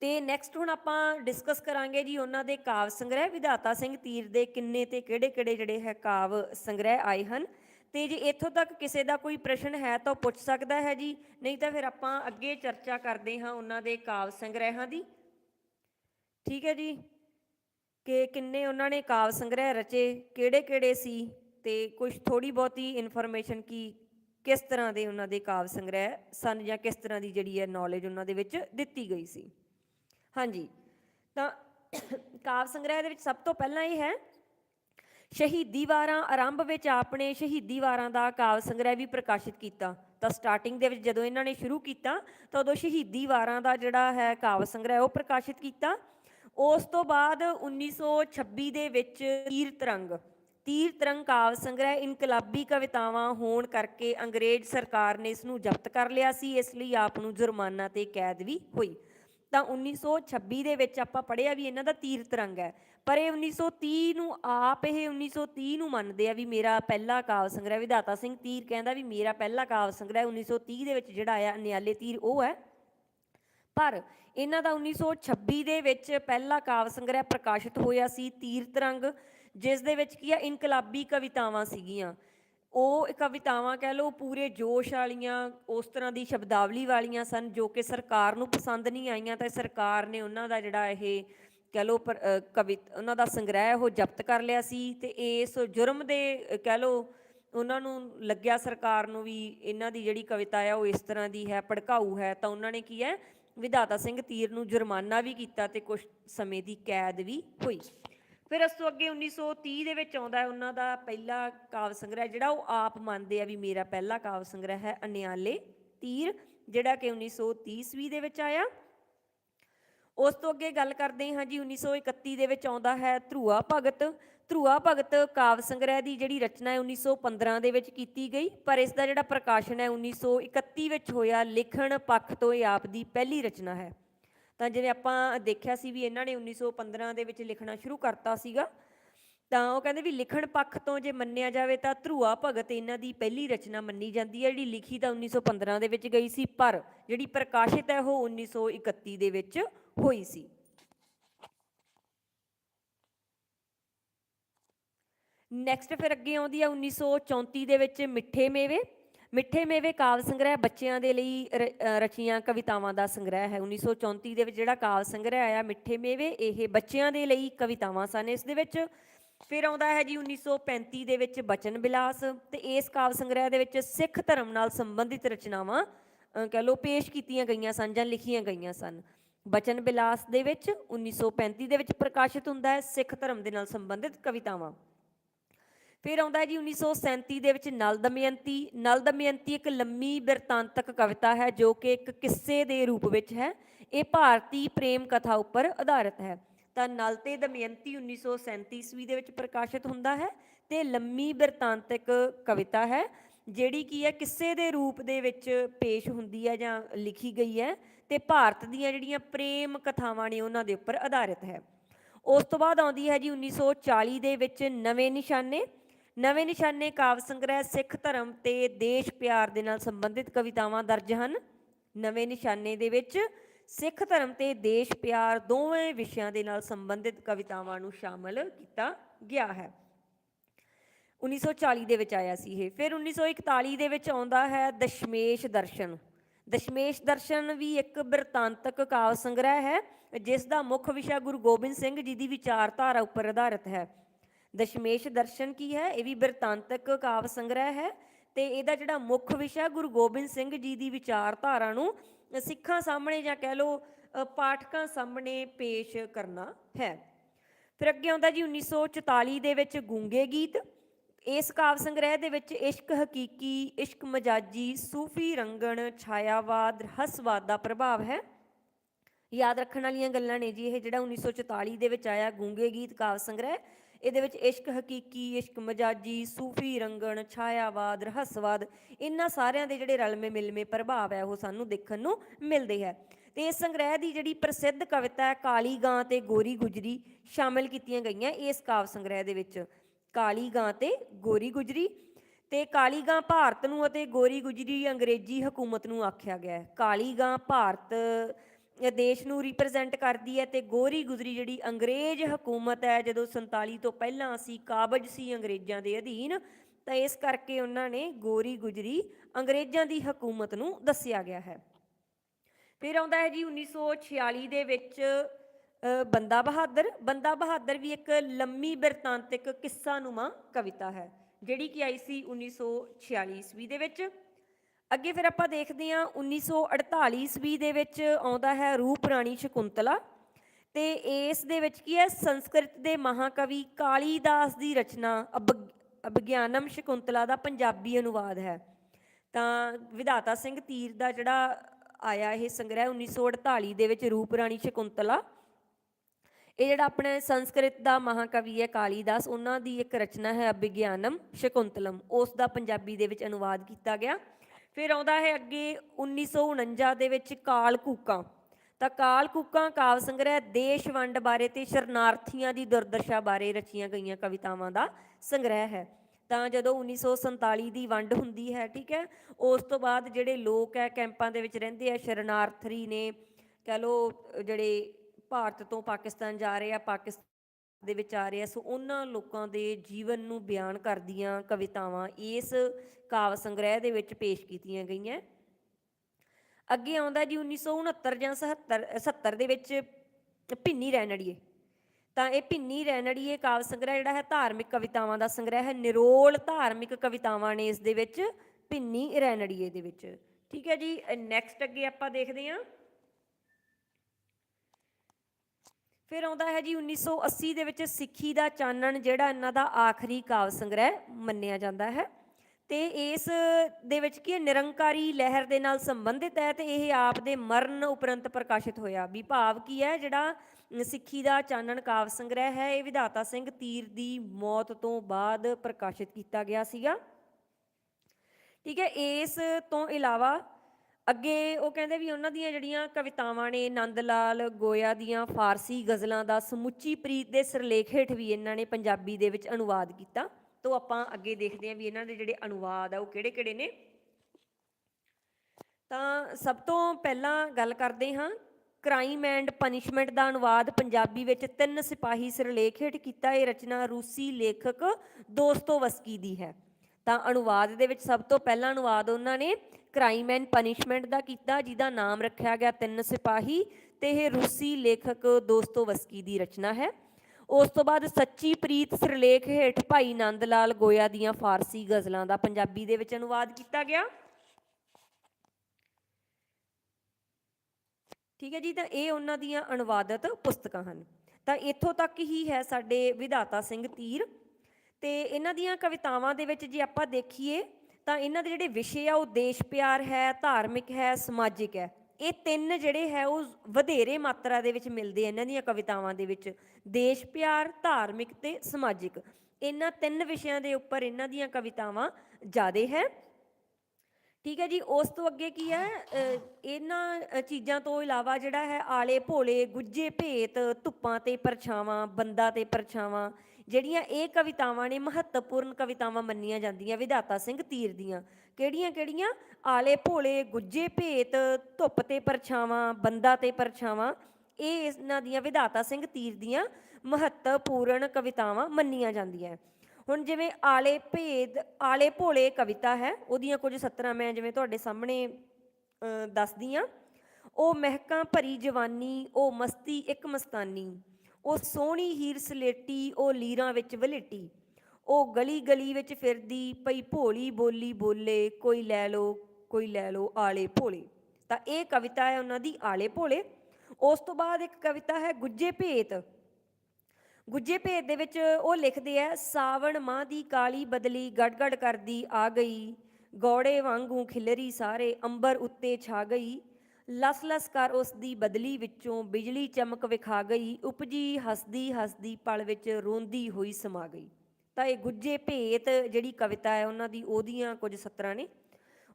ਤੇ ਨੈਕਸਟ ਹੁਣ ਆਪਾਂ ਡਿਸਕਸ ਕਰਾਂਗੇ ਜੀ ਉਹਨਾਂ ਦੇ ਕਾਵ ਸੰਗ੍ਰਹਿ। ਵਿਧਾਤਾ ਸਿੰਘ ਤੀਰ ਦੇ ਕਿੰਨੇ ਤੇ ਕਿਹੜੇ-ਕਿਹੜੇ ਜਿਹੜੇ ਹੈ ਕਾਵ ਸੰਗ੍ਰਹਿ ਆਏ ਹਨ। ਤੇ ਜੇ ਇੱਥੋਂ ਤੱਕ ਕਿਸੇ ਦਾ ਕੋਈ ਪ੍ਰਸ਼ਨ ਹੈ ਤਾਂ ਉਹ ਪੁੱਛ ਸਕਦਾ ਹੈ ਜੀ। ਨਹੀਂ ਤਾਂ ਫਿਰ ਆਪਾਂ ਅੱਗੇ ਚਰਚਾ ਕਰਦੇ ਹਾਂ ਉਹਨਾਂ ਦੇ ਕਾਵ ਸੰਗ੍ਰਹਿਾਂ ਦੀ। ਠੀਕ ਹੈ ਜੀ, ਕਿ ਕਿੰਨੇ ਉਹਨਾਂ ਨੇ ਕਾਵ ਸੰਗ੍ਰਹਿ ਰਚੇ, ਕਿਹੜੇ-ਕਿਹੜੇ ਸੀ ਤੇ ਕੁਝ ਥੋੜੀ ਬਹੁਤੀ ਇਨਫੋਰਮੇਸ਼ਨ ਕੀ ਕਿਸ ਤਰ੍ਹਾਂ ਦੇ ਉਹਨਾਂ ਦੇ ਕਾਵ ਸੰਗ੍ਰਹਿ ਸਨ ਜਾਂ ਕਿਸ ਤਰ੍ਹਾਂ ਦੀ ਜਿਹੜੀ ਹੈ ਨੌਲੇਜ ਉਹਨਾਂ ਦੇ ਵਿੱਚ ਦਿੱਤੀ ਗਈ ਸੀ। ਹਾਂਜੀ, ਤਾਂ ਕਾਵ ਸੰਗ੍ਰਹਿ ਦੇ ਵਿੱਚ ਸਭ ਤੋਂ ਪਹਿਲਾਂ ਇਹ ਹੈ, ਸ਼ਹੀਦੀ ਵਾਰਾਂ ਆਰੰਭ ਵਿੱਚ ਆਪਣੇ ਸ਼ਹੀਦੀ ਵਾਰਾਂ ਦਾ ਕਾਵ ਸੰਗ੍ਰਹਿ ਵੀ ਪ੍ਰਕਾਸ਼ਿਤ ਕੀਤਾ। ਤਾਂ ਸਟਾਰਟਿੰਗ ਦੇ ਵਿੱਚ ਜਦੋਂ ਇਹਨਾਂ ਨੇ ਸ਼ੁਰੂ ਕੀਤਾ, ਤਾਂ ਉਦੋਂ ਸ਼ਹੀਦੀ ਵਾਰਾਂ ਦਾ ਜਿਹੜਾ ਹੈ ਕਾਵ ਸੰਗ੍ਰਹਿ ਉਹ ਪ੍ਰਕਾਸ਼ਿਤ ਕੀਤਾ। ਉਸ ਤੋਂ ਬਾਅਦ 1926 ਦੇ ਵਿੱਚ ਤੀਰ ਤਰੰਗ ਤੀਰ ਤਰੰਗ ਕਾਵ ਸੰਗ੍ਰਹਿ ਇਨਕਲਾਬੀ ਕਵਿਤਾਵਾਂ ਹੋਣ ਕਰਕੇ ਅੰਗਰੇਜ਼ ਸਰਕਾਰ ਨੇ ਇਸ ਨੂੰ ਜ਼ਬਤ ਕਰ ਲਿਆ ਸੀ, ਇਸ ਲਈ ਆਪ ਨੂੰ ਜੁਰਮਾਨਾ ਤੇ ਕੈਦ ਵੀ ਹੋਈ। ਤਾਂ 1926 ਦੇ ਵਿੱਚ ਆਪਾਂ ਪੜ੍ਹਿਆ ਵੀ ਇਹਨਾਂ ਦਾ ਤੀਰ ਤਰੰਗ ਹੈ, ਪਰ ਇਹ 1930 ਨੂੰ ਆਪ ਇਹ 1930 ਨੂੰ ਮੰਨਦੇ ਆ ਵੀ ਮੇਰਾ ਪਹਿਲਾ ਕਾਵ ਸੰਗ੍ਰਹਿ, ਵਿਧਾਤਾ ਸਿੰਘ ਤੀਰ ਕਹਿੰਦਾ ਵੀ ਮੇਰਾ ਪਹਿਲਾ ਕਾਵ ਸੰਗ੍ਰਹਿ 1930 ਦੇ ਵਿੱਚ ਜਿਹੜਾ ਆਇਆ ਨਿਆਲੇ ਤੀਰ ਉਹ ਹੈ। ਪਰ ਇਹਨਾਂ ਦਾ 1926 ਦੇ ਵਿੱਚ ਪਹਿਲਾ ਕਾਵ ਸੰਗ੍ਰਹਿ ਪ੍ਰਕਾਸ਼ਿਤ ਹੋਇਆ ਸੀ ਤੀਰ ਤਰੰਗ ਜਿਸ ਦੇ ਵਿੱਚ ਕੀ ਆ, ਇਨਕਲਾਬੀ ਕਵਿਤਾਵਾਂ ਸੀਗੀਆਂ। ਉਹ ਕਵਿਤਾਵਾਂ ਕਹਿ ਲਓ, ਪੂਰੇ ਜੋਸ਼ ਵਾਲੀਆਂ, ਉਸ ਤਰ੍ਹਾਂ ਦੀ ਸ਼ਬਦਾਵਲੀ ਵਾਲੀਆਂ ਸਨ, ਜੋ ਕਿ ਸਰਕਾਰ ਨੂੰ ਪਸੰਦ ਨਹੀਂ ਆਈਆਂ, ਤਾਂ ਸਰਕਾਰ ਨੇ ਉਹਨਾਂ ਦਾ ਜਿਹੜਾ ਇਹ ਕਹਿ ਲਓ, ਪਰ- ਕਵਿ, ਉਹਨਾਂ ਦਾ ਸੰਗ੍ਰਹਿ ਉਹ ਜ਼ਬਤ ਕਰ ਲਿਆ ਸੀ ਤੇ ਇਸ ਜੁਰਮ ਦੇ ਕਹਿ ਲਓ, ਉਹਨਾਂ ਨੂੰ ਲੱਗਿਆ ਸਰਕਾਰ ਨੂੰ ਵੀ ਇਹਨਾਂ ਦੀ ਜਿਹੜੀ ਕਵਿਤਾ ਆ, ਉਹ ਇਸ ਤਰ੍ਹਾਂ ਦੀ ਹੈ, ਭੜਕਾਊ ਹੈ। ਤਾਂ ਉਹਨਾਂ ਨੇ ਕੀ ਹੈ, ਵਿਧਾਤਾ ਸਿੰਘ ਤੀਰ ਨੂੰ ਜੁਰਮਾਨਾ ਵੀ ਕੀਤਾ ਤੇ ਕੁਝ ਸਮੇਂ ਦੀ ਕੈਦ ਵੀ ਹੋਈ। ਫਿਰ ਉਸ ਤੋਂ ਅੱਗੇ 1930 ਦੇ ਵਿੱਚ ਆਉਂਦਾ ਹੈ ਉਹਨਾਂ ਦਾ ਪਹਿਲਾ ਕਾਵ ਸੰਗ੍ਰਹਿ, ਜਿਹੜਾ ਉਹ ਆਪ ਮੰਨਦੇ ਆ ਵੀ ਮੇਰਾ ਪਹਿਲਾ ਕਾਵ ਸੰਗ੍ਰਹਿ ਹੈ ਅਨਿਆਲੇ ਤੀਰ, ਜਿਹੜਾ ਕਿ 1930 ਈਸਵੀ ਦੇ ਵਿੱਚ ਆਇਆ। ਉਸ ਤੋਂ ਅੱਗੇ ਗੱਲ ਕਰਦੇ ਹਾਂ ਜੀ 1931 ਦੇ ਵਿੱਚ ਆਉਂਦਾ ਹੈ ਧਰੂਆ ਭਗਤ। ਧਰੂਆ ਭਗਤ ਕਾਵ ਸੰਗ੍ਰਹਿ ਦੀ ਜਿਹੜੀ ਰਚਨਾ ਹੈ 1915 ਦੇ ਵਿੱਚ ਕੀਤੀ ਗਈ, ਪਰ ਇਸ ਦਾ ਜਿਹੜਾ ਪ੍ਰਕਾਸ਼ਨ ਹੈ 1931 ਵਿੱਚ ਹੋਇਆ, ਲਿਖਣ ਪੱਖ ਤੋਂ ਇਹ ਆਪ ਦੀ ਪਹਿਲੀ ਰਚਨਾ ਹੈ। ਤਾਂ ਜਿਵੇਂ ਆਪਾਂ ਦੇਖਿਆ ਸੀ ਵੀ ਇਹਨਾਂ ਨੇ 1915 ਦੇ ਵਿੱਚ ਲਿਖਣਾ ਸ਼ੁਰੂ ਕਰਤਾ ਸੀਗਾ, ਤਾਂ ਉਹ ਕਹਿੰਦੇ ਵੀ ਲਿਖਣ ਪੱਖ ਤੋਂ ਜੇ ਮੰਨਿਆ ਜਾਵੇ ਤਾਂ ਧਰੂਆ ਭਗਤ ਇਹਨਾਂ ਦੀ ਪਹਿਲੀ ਰਚਨਾ ਮੰਨੀ ਜਾਂਦੀ ਹੈ, ਜਿਹੜੀ ਲਿਖੀ ਤਾਂ 1915 ਦੇ ਵਿੱਚ ਗਈ ਸੀ, ਪਰ ਜਿਹੜੀ ਪ੍ਰਕਾਸ਼ਿਤ ਹੈ ਉਹ 1931 ਦੇ ਵਿੱਚ ਹੋਈ ਸੀ। ਨੈਕਸਟ ਫਿਰ ਅੱਗੇ ਆਉਂਦੀ ਆ 1934 ਦੇ ਵਿੱਚ ਮਿੱਠੇ ਮੇਵੇ। ਮਿੱਠੇ ਮੇਵੇ ਕਾਵ ਸੰਗ੍ਰਹਿ ਬੱਚਿਆਂ ਦੇ ਲਈ ਰਚੀਆਂ ਕਵਿਤਾਵਾਂ ਦਾ ਸੰਗ੍ਰਹਿ ਹੈ। 1934 ਦੇ ਵਿੱਚ ਜਿਹੜਾ ਕਾਵ ਸੰਗ੍ਰਹਿ ਆਇਆ ਮਿੱਠੇ ਮੇਵੇ ਇਹ ਬੱਚਿਆਂ ਦੇ ਲਈ ਕਵਿਤਾਵਾਂ ਸਨ ਇਸ ਦੇ ਵਿੱਚ। ਫਿਰ ਆਉਂਦਾ ਹੈ ਜੀ 1935 ਦੇ ਵਿੱਚ ਬਚਨ ਬਿਲਾਸ ਤੇ ਇਸ ਕਾਵ ਸੰਗ੍ਰਹਿ ਦੇ ਵਿੱਚ ਸਿੱਖ ਧਰਮ ਨਾਲ ਸੰਬੰਧਿਤ ਰਚਨਾਵਾਂ ਅ, ਕਹਿ ਲਓ ਪੇਸ਼ ਕੀਤੀਆਂ ਗਈਆਂ ਸਨ ਜਾਂ ਲਿਖੀਆਂ ਗਈਆਂ ਸਨ। ਬਚਨ ਬਿਲਾਸ ਦੇ ਵਿੱਚ 1935 ਦੇ ਵਿੱਚ ਪ੍ਰਕਾਸ਼ਿਤ ਹੁੰਦਾ ਹੈ ਸਿੱਖ ਧਰਮ ਦੇ ਨਾਲ ਸੰਬੰਧਿਤ ਕਵਿਤਾਵਾਂ। ਫਿਰ ਆਉਂਦਾ ਹੈ ਜੀ 1937 ਦੇ ਵਿੱਚ ਨਲ ਦਮਯੰਤੀ। ਨਲ ਦਮਯੰਤੀ ਇੱਕ ਲੰਮੀ ਬਿਰਤਾਂਤਕ ਕਵਿਤਾ ਹੈ, ਜੋ ਕਿ ਇੱਕ ਕਿੱਸੇ ਦੇ ਰੂਪ ਵਿੱਚ ਹੈ। ਇਹ ਭਾਰਤੀ ਪ੍ਰੇਮ ਕਥਾ ਉੱਪਰ ਆਧਾਰਿਤ ਹੈ। ਤਾਂ ਨਲ ਤੇ ਦਮਯੰਤੀ 1937 ਈਸਵੀ ਦੇ ਵਿੱਚ ਪ੍ਰਕਾਸ਼ਿਤ ਹੁੰਦਾ ਹੈ ਤੇ ਲੰਮੀ ਬਿਰਤਾਂਤਕ ਕਵਿਤਾ ਹੈ, ਜਿਹੜੀ ਕੀ ਹੈ ਕਿੱਸੇ ਦੇ ਰੂਪ ਦੇ ਵਿੱਚ ਪੇਸ਼ ਹੁੰਦੀ ਹੈ ਜਾਂ ਲਿਖੀ ਗਈ ਹੈ ਤੇ ਭਾਰਤ ਦੀਆਂ ਜਿਹੜੀਆਂ ਪ੍ਰੇਮ ਕਥਾਵਾਂ ਨੇ ਉਹਨਾਂ ਦੇ ਉੱਪਰ ਆਧਾਰਿਤ ਹੈ। ਉਸ ਤੋਂ ਬਾਅਦ ਆਉਂਦੀ ਹੈ ਜੀ 1940 ਦੇ ਵਿੱਚ ਨਵੇਂ ਨਿਸ਼ਾਨੇ। ਨਵੇਂ ਨਿਸ਼ਾਨੇ ਕਾਵਿ ਸੰਗ੍ਰਹਿ, ਸਿੱਖ ਧਰਮ ਤੇ ਦੇਸ਼ ਪਿਆਰ ਦੇ ਨਾਲ ਸੰਬੰਧਿਤ ਕਵਿਤਾਵਾਂ ਦਰਜ ਹਨ। ਨਵੇਂ ਨਿਸ਼ਾਨੇ ਦੇ ਵਿੱਚ ਸਿੱਖ ਧਰਮ ਤੇ ਦੇਸ਼ ਪਿਆਰ ਦੋਵੇਂ ਵਿਸ਼ਿਆਂ ਦੇ ਨਾਲ ਸੰਬੰਧਿਤ ਕਵਿਤਾਵਾਂ ਨੂੰ ਸ਼ਾਮਲ ਕੀਤਾ ਗਿਆ ਹੈ। 1940 ਦੇ ਵਿੱਚ ਆਇਆ ਸੀ ਇਹ। ਫਿਰ 1941 ਦੇ ਵਿੱਚ ਆਉਂਦਾ ਹੈ ਦਸ਼ਮੇਸ਼ ਦਰਸ਼ਨ। ਦਸ਼ਮੇਸ਼ ਦਰਸ਼ਨ ਵੀ ਇੱਕ ਬਿਰਤਾਂਤਕ ਕਾਵਿ ਸੰਗ੍ਰਹਿ ਹੈ, ਜਿਸ ਦਾ ਮੁੱਖ ਵਿਸ਼ਾ ਗੁਰੂ ਗੋਬਿੰਦ ਸਿੰਘ ਜੀ ਦੀ ਵਿਚਾਰਧਾਰਾ ਉੱਪਰ ਆਧਾਰਿਤ ਹੈ। ਦਸ਼ਮੇਸ਼ ਦਰਸ਼ਨ ਕੀ ਹੈ? ਇਹ ਵੀ ਬਿਰਤਾਂਤਕ ਕਾਵਿ ਸੰਗ੍ਰਹਿ ਹੈ ਤੇ ਇਹਦਾ ਜਿਹੜਾ ਮੁੱਖ ਵਿਸ਼ਾ ਗੁਰੂ ਗੋਬਿੰਦ ਸਿੰਘ ਜੀ ਦੀ ਵਿਚਾਰਧਾਰਾ ਨੂੰ ਸਿੱਖਾਂ ਸਾਹਮਣੇ ਜਾਂ ਕਹਿ ਲਓ ਪਾਠਕਾਂ ਸਾਹਮਣੇ ਪੇਸ਼ ਕਰਨਾ ਹੈ। ਫਿਰ ਅੱਗੇ ਆਉਂਦਾ ਜੀ 1944 ਦੇ ਵਿੱਚ ਗੂੰਗੇ ਗੀਤ। ਇਸ ਕਾਵ ਸੰਗ੍ਰਹਿ ਦੇ ਵਿੱਚ ਇਸ਼ਕ ਹਕੀਕੀ, ਇਸ਼ਕ ਮਜਾਜੀ, ਸੂਫੀ ਰੰਗਣ, ਛਾਇਆਵਾਦ, ਰਹੱਸਵਾਦ ਦਾ ਪ੍ਰਭਾਵ ਹੈ। ਯਾਦ ਰੱਖਣ ਵਾਲੀਆਂ ਗੱਲਾਂ ਨੇ ਜੀ ਇਹ ਜਿਹੜਾ 1944 ਦੇ ਵਿੱਚ ਆਇਆ ਗੂੰਗੇ ਗੀਤ ਕਾਵ ਸੰਗ੍ਰਹਿ। ਇਹਦੇ ਵਿੱਚ ਇਸ਼ਕ ਹਕੀਕੀ, ਇਸ਼ਕ ਮਜਾਜੀ, ਸੂਫੀ ਰੰਗਣ, ਛਾਇਆਵਾਦ, ਰਹੱਸਵਾਦ, ਇਹਨਾਂ ਸਾਰਿਆਂ ਦੇ ਜਿਹੜੇ ਰਲਵੇਂ ਮਿਲਮੇ ਪ੍ਰਭਾਵ ਹੈ ਉਹ ਸਾਨੂੰ ਦੇਖਣ ਨੂੰ ਮਿਲਦੇ ਹੈ। ਤੇ ਇਸ ਸੰਗ੍ਰਹਿ ਦੀ ਜਿਹੜੀ ਪ੍ਰਸਿੱਧ ਕਵਿਤਾ ਹੈ, ਕਾਲੀ ਗਾਂ ਤੇ ਗੋਰੀ ਗੁਜਰੀ, ਸ਼ਾਮਿਲ ਕੀਤੀਆਂ ਗਈਆਂ ਇਸ ਕਾਵ ਸੰਗ੍ਰਹਿ ਦੇ ਵਿੱਚ। ਕਾਲੀ ਗਾਂ ਤੇ ਗੋਰੀ ਗੁਜਰੀ ਤੇ ਕਾਲੀ ਗਾਂ ਭਾਰਤ ਨੂੰ ਅਤੇ ਗੋਰੀ ਗੁਜਰੀ ਅੰਗਰੇਜ਼ੀ ਹਕੂਮਤ ਨੂੰ ਆਖਿਆ ਗਿਆ ਹੈ। ਕਾਲੀ ਗਾਂ ਭਾਰਤ ਦੇਸ਼ ਨੂੰ ਰਿਪਰੈਜ਼ੈਂਟ ਕਰਦੀ ਹੈ ਤੇ ਗੋਰੀ ਗੁਜਰੀ ਜਿਹੜੀ ਅੰਗਰੇਜ਼ ਹਕੂਮਤ ਹੈ, ਜਦੋਂ 47 ਤੋਂ ਪਹਿਲਾਂ ਅਸੀਂ ਕਾਬਜ ਸੀ ਅੰਗਰੇਜ਼ਾਂ ਦੇ ਅਧੀਨ, ਤਾਂ ਇਸ ਕਰਕੇ ਉਹਨਾਂ ਨੇ ਗੋਰੀ ਗੁਜਰੀ ਅੰਗਰੇਜ਼ਾਂ ਦੀ ਹਕੂਮਤ ਨੂੰ ਦੱਸਿਆ ਗਿਆ ਹੈ। ਫਿਰ ਆਉਂਦਾ ਹੈ ਜੀ 1946 ਦੇ ਵਿੱਚ ਬੰਦਾ ਬਹਾਦਰ। ਬੰਦਾ ਬਹਾਦਰ ਵੀ ਇੱਕ ਲੰਮੀ ਬਿਰਤਾਂਤਿਕ ਕਿੱਸਾਨੁਮਾ ਕਵਿਤਾ ਹੈ, ਜਿਹੜੀ ਕਿ ਆਈ ਸੀ 1946 ਈਸਵੀ ਦੇ ਵਿੱਚ। ਅੱਗੇ ਫਿਰ ਆਪਾਂ ਦੇਖਦੇ ਹਾਂ 1948 ਈਸਵੀ ਦੇ ਵਿੱਚ ਆਉਂਦਾ ਹੈ ਰੂਪ ਰਾਣੀ ਸ਼ਕੁੰਤਲਾ ਤੇ ਇਸ ਦੇ ਵਿੱਚ ਕੀ ਹੈ, ਸੰਸਕ੍ਰਿਤ ਦੇ ਮਹਾਕਵੀ ਕਾਲੀਦਾਸ ਦੀ ਰਚਨਾ ਅਭ- ਅਭਿਗਿਆਨਮ ਸ਼ਕੁੰਤਲਾ ਦਾ ਪੰਜਾਬੀ ਅਨੁਵਾਦ ਹੈ। ਤਾਂ ਵਿਧਾਤਾ ਸਿੰਘ ਤੀਰ ਦਾ ਜਿਹੜਾ ਆਇਆ ਇਹ ਸੰਗ੍ਰਹਿ 1948 ਦੇ ਵਿੱਚ ਰੂਪ ਰਾਣੀ ਸ਼ਕੁੰਤਲਾ। ਇਹ ਜਿਹੜਾ ਆਪਣੇ ਸੰਸਕ੍ਰਿਤ ਦਾ ਮਹਾਕਵੀ ਹੈ ਕਾਲੀਦਾਸ ਉਹਨਾਂ ਦੀ ਇੱਕ ਰਚਨਾ ਹੈ ਅਭਿਗਿਆਨਮ ਸ਼ਕੁੰਤਲਮ। ਉਸ ਦਾ ਪੰਜਾਬੀ ਦੇ ਵਿੱਚ ਅਨੁਵਾਦ ਕੀਤਾ ਗਿਆ। ਫਿਰ ਆਉਂਦਾ ਹੈ ਅੱਗੇ 1949 ਦੇ ਵਿੱਚ ਕਾਲ ਕੂਕਾਂ। ਤਾਂ ਕਾਲ ਕੂਕਾਂ, ਕਾਵ ਸੰਗ੍ਰਹਿ, ਦੇਸ਼ ਵੰਡ ਬਾਰੇ ਤੇ ਸ਼ਰਨਾਰਥੀਆਂ ਦੀ ਦੁਰਦਸ਼ਾ ਬਾਰੇ ਰਚੀਆਂ ਗਈਆਂ ਕਵਿਤਾਵਾਂ ਦਾ ਸੰਗ੍ਰਹਿ ਹੈ। ਤਾਂ ਜਦੋਂ 1947 ਦੀ ਵੰਡ ਹੁੰਦੀ ਹੈ, ਠੀਕ ਹੈ, ਉਸ ਤੋਂ ਬਾਅਦ ਜਿਹੜੇ ਲੋਕ ਹੈ ਕੈਂਪਾਂ ਦੇ ਵਿੱਚ ਰਹਿੰਦੇ ਆ, ਸ਼ਰਨਾਰਥੀ ਨੇ, ਕਹ ਲੋ ਜਿਹੜੇ ਭਾਰਤ ਤੋਂ ਪਾਕਿਸਤਾਨ ਜਾ ਰਹੇ ਆ, ਪਾਕਿਸਤਾਨ ਦੇ ਵਿੱਚ ਆ ਰਹੇ ਸੋ ਉਹਨਾਂ ਲੋਕਾਂ ਦੇ ਜੀਵਨ ਨੂੰ ਬਿਆਨ ਕਰਦੀਆਂ ਕਵਿਤਾਵਾਂ ਇਸ ਕਾਵ ਸੰਗ੍ਰਹਿ ਦੇ ਵਿੱਚ ਪੇਸ਼ ਕੀਤੀਆਂ ਗਈਆਂ। ਅੱਗੇ ਆਉਂਦਾ ਜੀ 1969 ਜਾਂ 77 70 ਦੇ ਵਿੱਚ ਭਿੰਨੀ ਰੈਣੜੀਏ। ਤਾਂ ਇਹ ਭਿੰਨੀ ਰੈਣੜੀਏ ਕਾਵ ਸੰਗ੍ਰਹਿ ਜਿਹੜਾ ਹੈ ਧਾਰਮਿਕ ਕਵਿਤਾਵਾਂ ਦਾ ਸੰਗ੍ਰਹਿ ਹੈ। ਨਿਰੋਲ ਧਾਰਮਿਕ ਕਵਿਤਾਵਾਂ ਨੇ ਇਸ ਦੇ ਵਿੱਚ ਭਿੰਨੀ ਰੈਣੜੀਏ ਦੇ ਵਿੱਚ। ਠੀਕ ਹੈ ਜੀ ਨੈਕਸਟ ਅੱਗੇ ਆਪਾਂ ਦੇਖਦੇ ਹਾਂ। ਫਿਰ ਆਉਂਦਾ ਹੈ ਜੀ 1980 ਦੇ ਵਿੱਚ ਸਿੱਖੀ ਦਾ ਚਾਨਣ, ਜਿਹੜਾ ਇਹਨਾਂ ਦਾ ਆਖਰੀ ਕਾਵ ਸੰਗ੍ਰਹਿ ਮੰਨਿਆ ਜਾਂਦਾ ਹੈ। ਤੇ ਇਸ ਦੇ ਵਿੱਚ ਕੀ ਨਿਰੰਕਾਰੀ ਲਹਿਰ ਦੇ ਨਾਲ ਸੰਬੰਧਿਤ ਹੈ ਤੇ ਇਹ ਆਪ ਦੇ ਮਰਨ ਉਪਰੰਤ ਪ੍ਰਕਾਸ਼ਿਤ ਹੋਇਆ। ਵੀ ਭਾਵ ਕੀ ਹੈ? ਜਿਹੜਾ ਸਿੱਖੀ ਦਾ ਚਾਨਣ ਕਾਵ ਸੰਗ੍ਰਹਿ ਹੈ, ਇਹ ਵਿਧਾਤਾ ਸਿੰਘ ਤੀਰ ਦੀ ਮੌਤ ਤੋਂ ਬਾਅਦ ਪ੍ਰਕਾਸ਼ਿਤ ਕੀਤਾ ਗਿਆ ਸੀਗਾ। ਠੀਕ ਹੈ, ਇਸ ਤੋਂ ਇਲਾਵਾ ਅੱਗੇ ਉਹ ਕਹਿੰਦੇ ਵੀ ਉਹਨਾਂ ਦੀਆਂ ਜਿਹੜੀਆਂ ਕਵਿਤਾਵਾਂ ਨੇ, ਨੰਦ ਲਾਲ ਗੋਇਆ ਦੀਆਂ ਫਾਰਸੀ ਗਜ਼ਲਾਂ ਦਾ ਸਮੁੱਚੀ ਪ੍ਰੀਤ ਦੇ ਸਿਰਲੇਖ ਹੇਠ ਵੀ ਇਹਨਾਂ ਨੇ ਪੰਜਾਬੀ ਦੇ ਵਿੱਚ ਅਨੁਵਾਦ ਕੀਤਾ। ਤੋਂ ਆਪਾਂ ਅੱਗੇ ਦੇਖਦੇ ਹਾਂ ਵੀ ਇਹਨਾਂ ਦੇ ਜਿਹੜੇ ਅਨੁਵਾਦ ਆ, ਉਹ ਕਿਹੜੇ-ਕਿਹੜੇ ਨੇ। ਤਾਂ ਸਭ ਤੋਂ ਪਹਿਲਾਂ ਗੱਲ ਕਰਦੇ ਹਾਂ ਕ੍ਰਾਈਮ ਐਂਡ ਪਨਿਸ਼ਮੈਂਟ ਦਾ ਅਨੁਵਾਦ ਪੰਜਾਬੀ ਵਿੱਚ ਤਿੰਨ ਸਿਪਾਹੀ ਸਿਰਲੇਖ ਹੇਠ ਕੀਤਾ। ਇਹ ਰਚਨਾ ਰੂਸੀ ਲੇਖਕ ਦੋਸਤੋਵਸਕੀ ਦੀ ਹੈ। ਤਾਂ ਅਨੁਵਾਦ ਦੇ ਵਿੱਚ ਸਭ ਤੋਂ ਪਹਿਲਾਂ ਅਨੁਵਾਦ ਉਹਨਾਂ ਨੇ ਕ੍ਰਾਈਮ ਐਂਡ ਪਨਿਸ਼ਮੈਂਟ ਦਾ ਕੀਤਾ, ਜਿਹਦਾ ਨਾਮ ਰੱਖਿਆ ਗਿਆ ਤਿੰਨ ਸਿਪਾਹੀ ਤੇ ਇਹ ਰੂਸੀ ਲੇਖਕ ਦੋਸਤੋਵਸਕੀ ਦੀ ਰਚਨਾ ਹੈ। ਉਸ ਤੋਂ ਬਾਅਦ ਸੱਚੀ ਪ੍ਰੀਤ ਸਿਰਲੇਖ ਹੇਠ ਭਾਈ ਨੰਦ ਲਾਲ ਗੋਇਆ ਦੀਆਂ ਫਾਰਸੀ ਗਜ਼ਲਾਂ ਦਾ ਪੰਜਾਬੀ ਦੇ ਵਿੱਚ ਅਨੁਵਾਦ ਕੀਤਾ ਗਿਆ। ਠੀਕ ਹੈ ਜੀ, ਤਾਂ ਇਹ ਉਹਨਾਂ ਦੀਆਂ ਅਨੁਵਾਦਿਤ ਪੁਸਤਕਾਂ ਹਨ। ਤਾਂ ਇੱਥੋਂ ਤੱਕ ਹੀ ਹੈ ਸਾਡੇ ਵਿਧਾਤਾ ਸਿੰਘ ਤੀਰ। ਤੇ ਇਹਨਾਂ ਦੀਆਂ ਕਵਿਤਾਵਾਂ ਦੇ ਵਿੱਚ ਜੇ ਆਪਾਂ ਦੇਖੀਏ, ਤਾਂ ਇਹਨਾਂ ਦੇ ਜਿਹੜੇ ਵਿਸ਼ੇ ਆ, ਉਹ ਦੇਸ਼ ਪਿਆਰ ਹੈ, ਧਾਰਮਿਕ ਹੈ, ਸਮਾਜਿਕ ਹੈ। ਇਹ ਤਿੰਨ ਜਿਹੜੇ ਹੈ, ਉਹ ਵਧੇਰੇ ਮਾਤਰਾ ਦੇ ਵਿੱਚ ਮਿਲਦੇ ਇਹਨਾਂ ਦੀਆਂ ਕਵਿਤਾਵਾਂ ਦੇ ਵਿੱਚ। ਦੇਸ਼ ਪਿਆਰ, ਧਾਰਮਿਕ ਤੇ ਸਮਾਜਿਕ। ਇਹਨਾਂ ਤਿੰਨ ਵਿਸ਼ਿਆਂ ਦੇ ਉੱਪਰ ਇਹਨਾਂ ਦੀਆਂ ਕਵਿਤਾਵਾਂ ਜ਼ਿਆਦੇ ਹੈ। ਠੀਕ ਹੈ ਜੀ, ਉਸ ਤੋਂ ਅੱਗੇ ਕੀ ਹੈ? ਇਹਨਾਂ ਚੀਜ਼ਾਂ ਤੋਂ ਇਲਾਵਾ ਜਿਹੜਾ ਹੈ ਆਲੇ ਭੋਲੇ ਗੁੱਜੇ ਭੇਤ ਧੁੱਪਾਂ ਤੇ ਪਰਛਾਵਾਂ, ਬੰਦਾ ਤੇ ਪਰਛਾਵਾਂ ਜਿਹੜੀਆਂ ਇਹ ਕਵਿਤਾਵਾਂ ਨੇ ਮਹੱਤਵਪੂਰਨ ਕਵਿਤਾਵਾਂ ਮੰਨੀਆਂ ਜਾਂਦੀਆਂ, ਵਿਧਾਤਾ ਸਿੰਘ ਤੀਰ ਦੀਆਂ। ਕਿਹੜੀਆਂ ਕਿਹੜੀਆਂ? ਆਲੇ ਭੋਲੇ, ਗੁੱਜੇ ਭੇਤ, ਧੁੱਪ ਤੇ ਪਰਛਾਵਾਂ, ਬੰਦਾ ਤੇ ਪਰਛਾਵਾਂ। ਇਹ ਇਹਨਾਂ ਦੀਆਂ ਵਿਧਾਤਾ ਸਿੰਘ ਤੀਰ ਦੀਆਂ ਮਹੱਤਵਪੂਰਨ ਕਵਿਤਾਵਾਂ ਮੰਨੀਆਂ ਜਾਂਦੀਆਂ ਹੁਣ ਜਿਵੇਂ ਆਲੇ ਭੇਦ, ਆਲੇ ਭੋਲੇ ਕਵਿਤਾ ਹੈ, ਉਹਦੀਆਂ ਕੁਝ ਸਤਰਾਂ ਮੈਂ ਜਿਵੇਂ ਤੁਹਾਡੇ ਸਾਹਮਣੇ ਦੱਸਦੀ ਆ ਉਹ ਮਹਿਕਾਂ ਭਰੀ ਜਵਾਨੀ, ਉਹ ਮਸਤੀ ਇੱਕ ਮਸਤਾਨੀ। ਉਹ ਸੋਹਣੀ ਹੀਰ ਸਲੇਟੀ, ਉਹ ਲੀਰਾਂ ਵਿੱਚ ਵਲੇਟੀ। ਉਹ ਗਲੀ ਗਲੀ ਵਿੱਚ ਫਿਰਦੀ ਪਈ ਭੋਲੀ ਬੋਲੀ ਬੋਲੇ, ਕੋਈ ਲੈ ਲੋ ਕੋਈ ਲੈ ਲੋ ਆਲੇ ਭੋਲੇ। ਤਾਂ ਇਹ ਕਵਿਤਾ ਹੈ ਉਹਨਾਂ ਦੀ ਆਲੇ ਭੋਲੇ। ਉਸ ਤੋਂ ਬਾਅਦ ਇੱਕ ਕਵਿਤਾ ਹੈ ਗੁੱਜੇ ਭੇਤ। ਗੁੱਜੇ ਭੇਤ ਦੇ ਵਿੱਚ ਉਹ ਲਿਖਦੇ ਆ, ਸਾਵਣ ਮਾਹ ਦੀ ਕਾਲੀ ਬਦਲੀ ਗੜਗੜ ਕਰਦੀ ਆ ਗਈ। ਗੌੜੇ ਵਾਂਗੂ ਖਿਲਰੀ ਸਾਰੇ ਅੰਬਰ ਉੱਤੇ ਛਾ ਗਈ। ਲਸ ਲਸ ਕਰ ਉਸ ਦੀ ਬਦਲੀ ਵਿੱਚੋਂ ਬਿਜਲੀ ਚਮਕ ਵਿਖਾ ਗਈ, ਉਪਜੀ ਹਸਦੀ ਹਸਦੀ ਪਲ ਵਿੱਚ ਰੋਂਦੀ ਹੋਈ ਸਮਾ ਗਈ। ਤਾਂ ਇਹ ਗੁੱਜੇ ਭੇਤ ਜਿਹੜੀ ਕਵਿਤਾ ਹੈ, ਉਹਨਾਂ ਦੀ ਉਹਦੀਆਂ ਕੁਝ ਸਤਰਾਂ ਨੇ।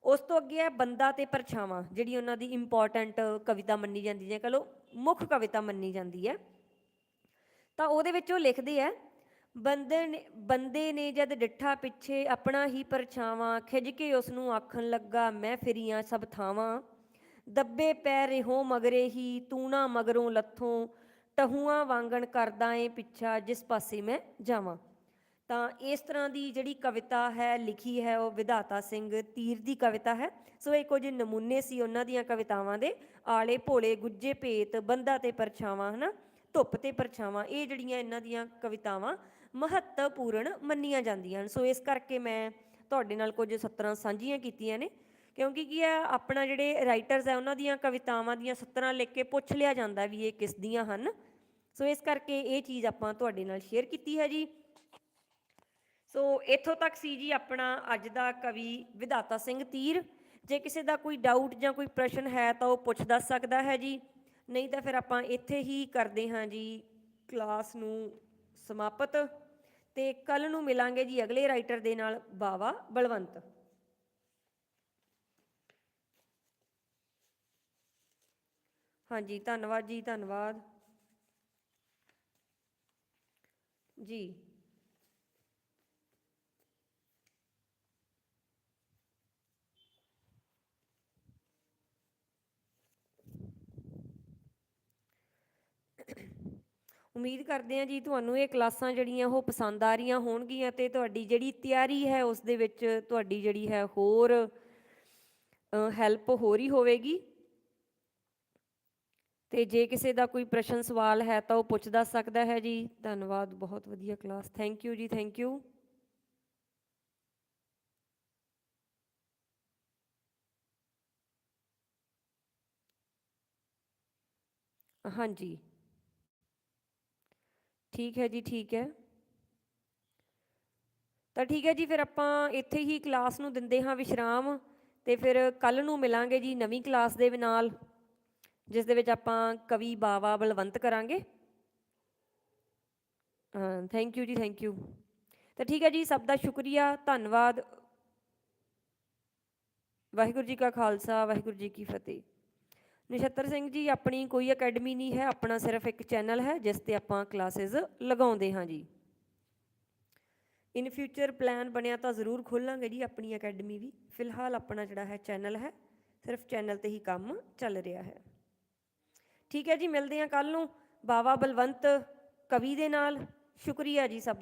ਉਸ ਤੋਂ ਅੱਗੇ ਹੈ ਬੰਦਾ ਤੇ ਪਰਛਾਵਾਂ, ਜਿਹੜੀ ਉਹਨਾਂ ਦੀ ਇੰਪੋਰਟੈਂਟ ਕਵਿਤਾ ਮੰਨੀ ਜਾਂਦੀ ਹੈ ਕਹ ਲਓ ਮੁੱਖ ਕਵਿਤਾ ਮੰਨੀ ਜਾਂਦੀ ਹੈ। ਤਾਂ ਉਹਦੇ ਵਿੱਚ ਉਹ ਲਿਖਦੇ ਆ ਬੰਦੇ ਨੇ ਬੰਦੇ ਨੇ ਜਦ ਡਿੱਠਾ ਪਿੱਛੇ ਆਪਣਾ ਹੀ ਪਰਛਾਵਾਂ ਖਿੱਚ ਕੇ ਉਸ ਨੂੰ ਆਖਣ ਲੱਗਾ, ਮੈਂ ਫਿਰੀਆਂ ਸਭ ਥਾਵਾਂ। ਦੱਬੇ ਪੈ ਰਿਹੋ ਮਗਰੇ ਹੀ, ਤੂਣਾ ਮਗਰੋਂ ਲੱਥੋਂ, ਟਹੂਆਂ ਵਾਂਗਣ ਕਰਦਾ ਏ ਪਿੱਛਾ ਜਿਸ ਪਾਸੇ ਮੈਂ ਜਾਵਾਂ। ਤਾਂ ਇਸ ਤਰ੍ਹਾਂ ਦੀ ਜਿਹੜੀ ਕਵਿਤਾ ਹੈ, ਲਿਖੀ ਹੈ ਉਹ ਵਿਧਾਤਾ ਸਿੰਘ ਤੀਰ ਦੀ ਕਵਿਤਾ ਹੈ। ਸੋ ਇਹ ਕੁਝ ਨਮੂਨੇ ਸੀ ਉਹਨਾਂ ਦੀਆਂ ਕਵਿਤਾਵਾਂ ਦੇ। ਆਲੇ ਭੋਲੇ, ਗੁੱਜੇ ਭੇਤ, ਬੰਦਾ ਤੇ ਪਰਛਾਵਾਂ, ਹਨਾ? ਧੁੱਪ ਤੇ ਪਰਛਾਵਾਂ, ਇਹ ਜਿਹੜੀਆਂ ਇਹਨਾਂ ਦੀਆਂ ਕਵਿਤਾਵਾਂ ਮਹੱਤਵਪੂਰਨ ਮੰਨੀਆਂ ਜਾਂਦੀਆਂ ਹਨ। ਸੋ ਇਸ ਕਰਕੇ ਮੈਂ ਤੁਹਾਡੇ ਨਾਲ ਕੁਝ ਸਤਰਾਂ ਸਾਂਝੀਆਂ ਕੀਤੀਆਂ ਨੇ। ਕਿਉਂਕਿ ਕੀ ਹੈ, ਆਪਣਾ ਜਿਹੜੇ ਰਾਈਟਰਸ ਹੈ, ਉਹਨਾਂ ਦੀਆਂ ਕਵਿਤਾਵਾਂ ਦੀਆਂ ਸਤਰਾਂ ਲਿਖ ਕੇ ਪੁੱਛ ਲਿਆ ਜਾਂਦਾ ਵੀ ਇਹ ਕਿਸ ਦੀਆਂ ਹਨ। ਸੋ ਇਸ ਕਰਕੇ ਇਹ ਚੀਜ਼ ਆਪਾਂ ਤੁਹਾਡੇ ਨਾਲ ਸ਼ੇਅਰ ਕੀਤੀ ਹੈ ਜੀ। ਸੋ ਇੱਥੋਂ ਤੱਕ ਸੀ ਜੀ ਆਪਣਾ ਅੱਜ ਦਾ ਕਵੀ ਵਿਧਾਤਾ ਸਿੰਘ ਤੀਰ। ਜੇ ਕਿਸੇ ਦਾ ਕੋਈ ਡਾਊਟ ਜਾਂ ਕੋਈ ਪ੍ਰਸ਼ਨ ਹੈ ਤਾਂ ਉਹ ਪੁੱਛ ਦੱਸ ਸਕਦਾ ਹੈ ਜੀ। ਨਹੀਂ ਤਾਂ ਫਿਰ ਆਪਾਂ ਇੱਥੇ ਹੀ ਕਰਦੇ ਹਾਂ ਜੀ ਕਲਾਸ ਨੂੰ ਸਮਾਪਤ। ਤੇ ਕੱਲ ਨੂੰ ਮਿਲਾਂਗੇ ਜੀ ਅਗਲੇ ਰਾਈਟਰ ਦੇ ਨਾਲ ਬਾਵਾ ਬਲਵੰਤ। ਹਾਂਜੀ, ਧੰਨਵਾਦ ਜੀ ਧੰਨਵਾਦ। ਜੀ। ਉਮੀਦ ਕਰਦੇ ਹਾਂ ਜੀ ਤੁਹਾਨੂੰ ਇਹ ਕਲਾਸਾਂ ਜਿਹੜੀਆਂ ਉਹ ਪਸੰਦ ਆ ਰਹੀਆਂ ਹੋਣਗੀਆਂ ਤੇ ਤੁਹਾਡੀ ਜਿਹੜੀ ਤਿਆਰੀ ਹੈ ਉਸ ਦੇ ਵਿੱਚ ਤੁਹਾਡੀ ਜਿਹੜੀ ਹੈ ਹੋਰ ਹੈਲਪ ਹੋ ਰਹੀ ਹੋਵੇਗੀ। ਤੇ ਜੇ ਕਿਸੇ ਦਾ ਕੋਈ ਪ੍ਰਸ਼ਨ, ਸਵਾਲ ਹੈ ਤਾਂ ਉਹ ਪੁੱਛ ਦੱਸ ਸਕਦਾ ਹੈ ਜੀ। ਧੰਨਵਾਦ, ਬਹੁਤ ਵਧੀਆ ਕਲਾਸ। ਥੈਂਕ ਯੂ ਜੀ ਥੈਂਕ ਯੂ ਹਾਂਜੀ। ਠੀਕ ਹੈ ਜੀ, ਠੀਕ ਹੈ। ਤਾਂ ਠੀਕ ਹੈ ਜੀ, ਫਿਰ ਆਪਾਂ ਇੱਥੇ ਹੀ ਕਲਾਸ ਨੂੰ ਦਿੰਦੇ ਹਾਂ ਵਿਸ਼ਰਾਮ ਤੇ ਫਿਰ ਕੱਲ ਨੂੰ ਮਿਲਾਂਗੇ ਜੀ ਨਵੀਂ ਕਲਾਸ ਦੇ ਨਾਲ। ਜਿਸ ਦੇ ਵਿੱਚ ਆਪਾਂ ਕਵੀ ਬਾਵਾ ਬਲਵੰਤ ਕਰਾਂਗੇ। ਥੈਂਕ ਯੂ ਜੀ ਥੈਂਕ ਯੂ ਤਾਂ ਠੀਕ ਹੈ ਜੀ, ਸਭ ਦਾ ਸ਼ੁਕਰੀਆ, ਧੰਨਵਾਦ। ਵਾਹਿਗੁਰੂ ਜੀ ਕਾ ਖਾਲਸਾ, ਵਾਹਿਗੁਰੂ ਜੀ ਕੀ ਫਤਿਹ। ਨਛੱਤਰ ਸਿੰਘ ਜੀ, ਆਪਣੀ ਕੋਈ ਅਕੈਡਮੀ ਨਹੀਂ ਹੈ, ਆਪਣਾ ਸਿਰਫ ਇੱਕ ਚੈਨਲ ਹੈ, ਜਿਸ ਤੇ ਆਪਾਂ ਕਲਾਸਿਸ ਲਗਾਉਂਦੇ ਹਾਂ ਜੀ। ਇਨ ਫਿਊਚਰ ਪਲਾਨ ਬਣਿਆ ਤਾਂ ਜ਼ਰੂਰ ਖੋਲਾਂਗੇ ਜੀ, ਆਪਣੀ ਅਕੈਡਮੀ ਵੀ। ਫਿਲਹਾਲ ਆਪਣਾ ਜਿਹੜਾ ਹੈ ਚੈਨਲ ਹੈ, ਸਿਰਫ ਚੈਨਲ ਤੇ ਹੀ ਕੰਮ ਚੱਲ ਰਿਹਾ ਹੈ। ਠੀਕ ਹੈ ਜੀ, ਮਿਲਦੇ ਹਾਂ ਕੱਲ ਨੂੰ। ਬਾਵਾ ਬਲਵੰਤ ਕਵੀ ਦੇ ਨਾਲ। ਸ਼ੁਕਰੀਆ ਜੀ ਸਭ ਦਾ।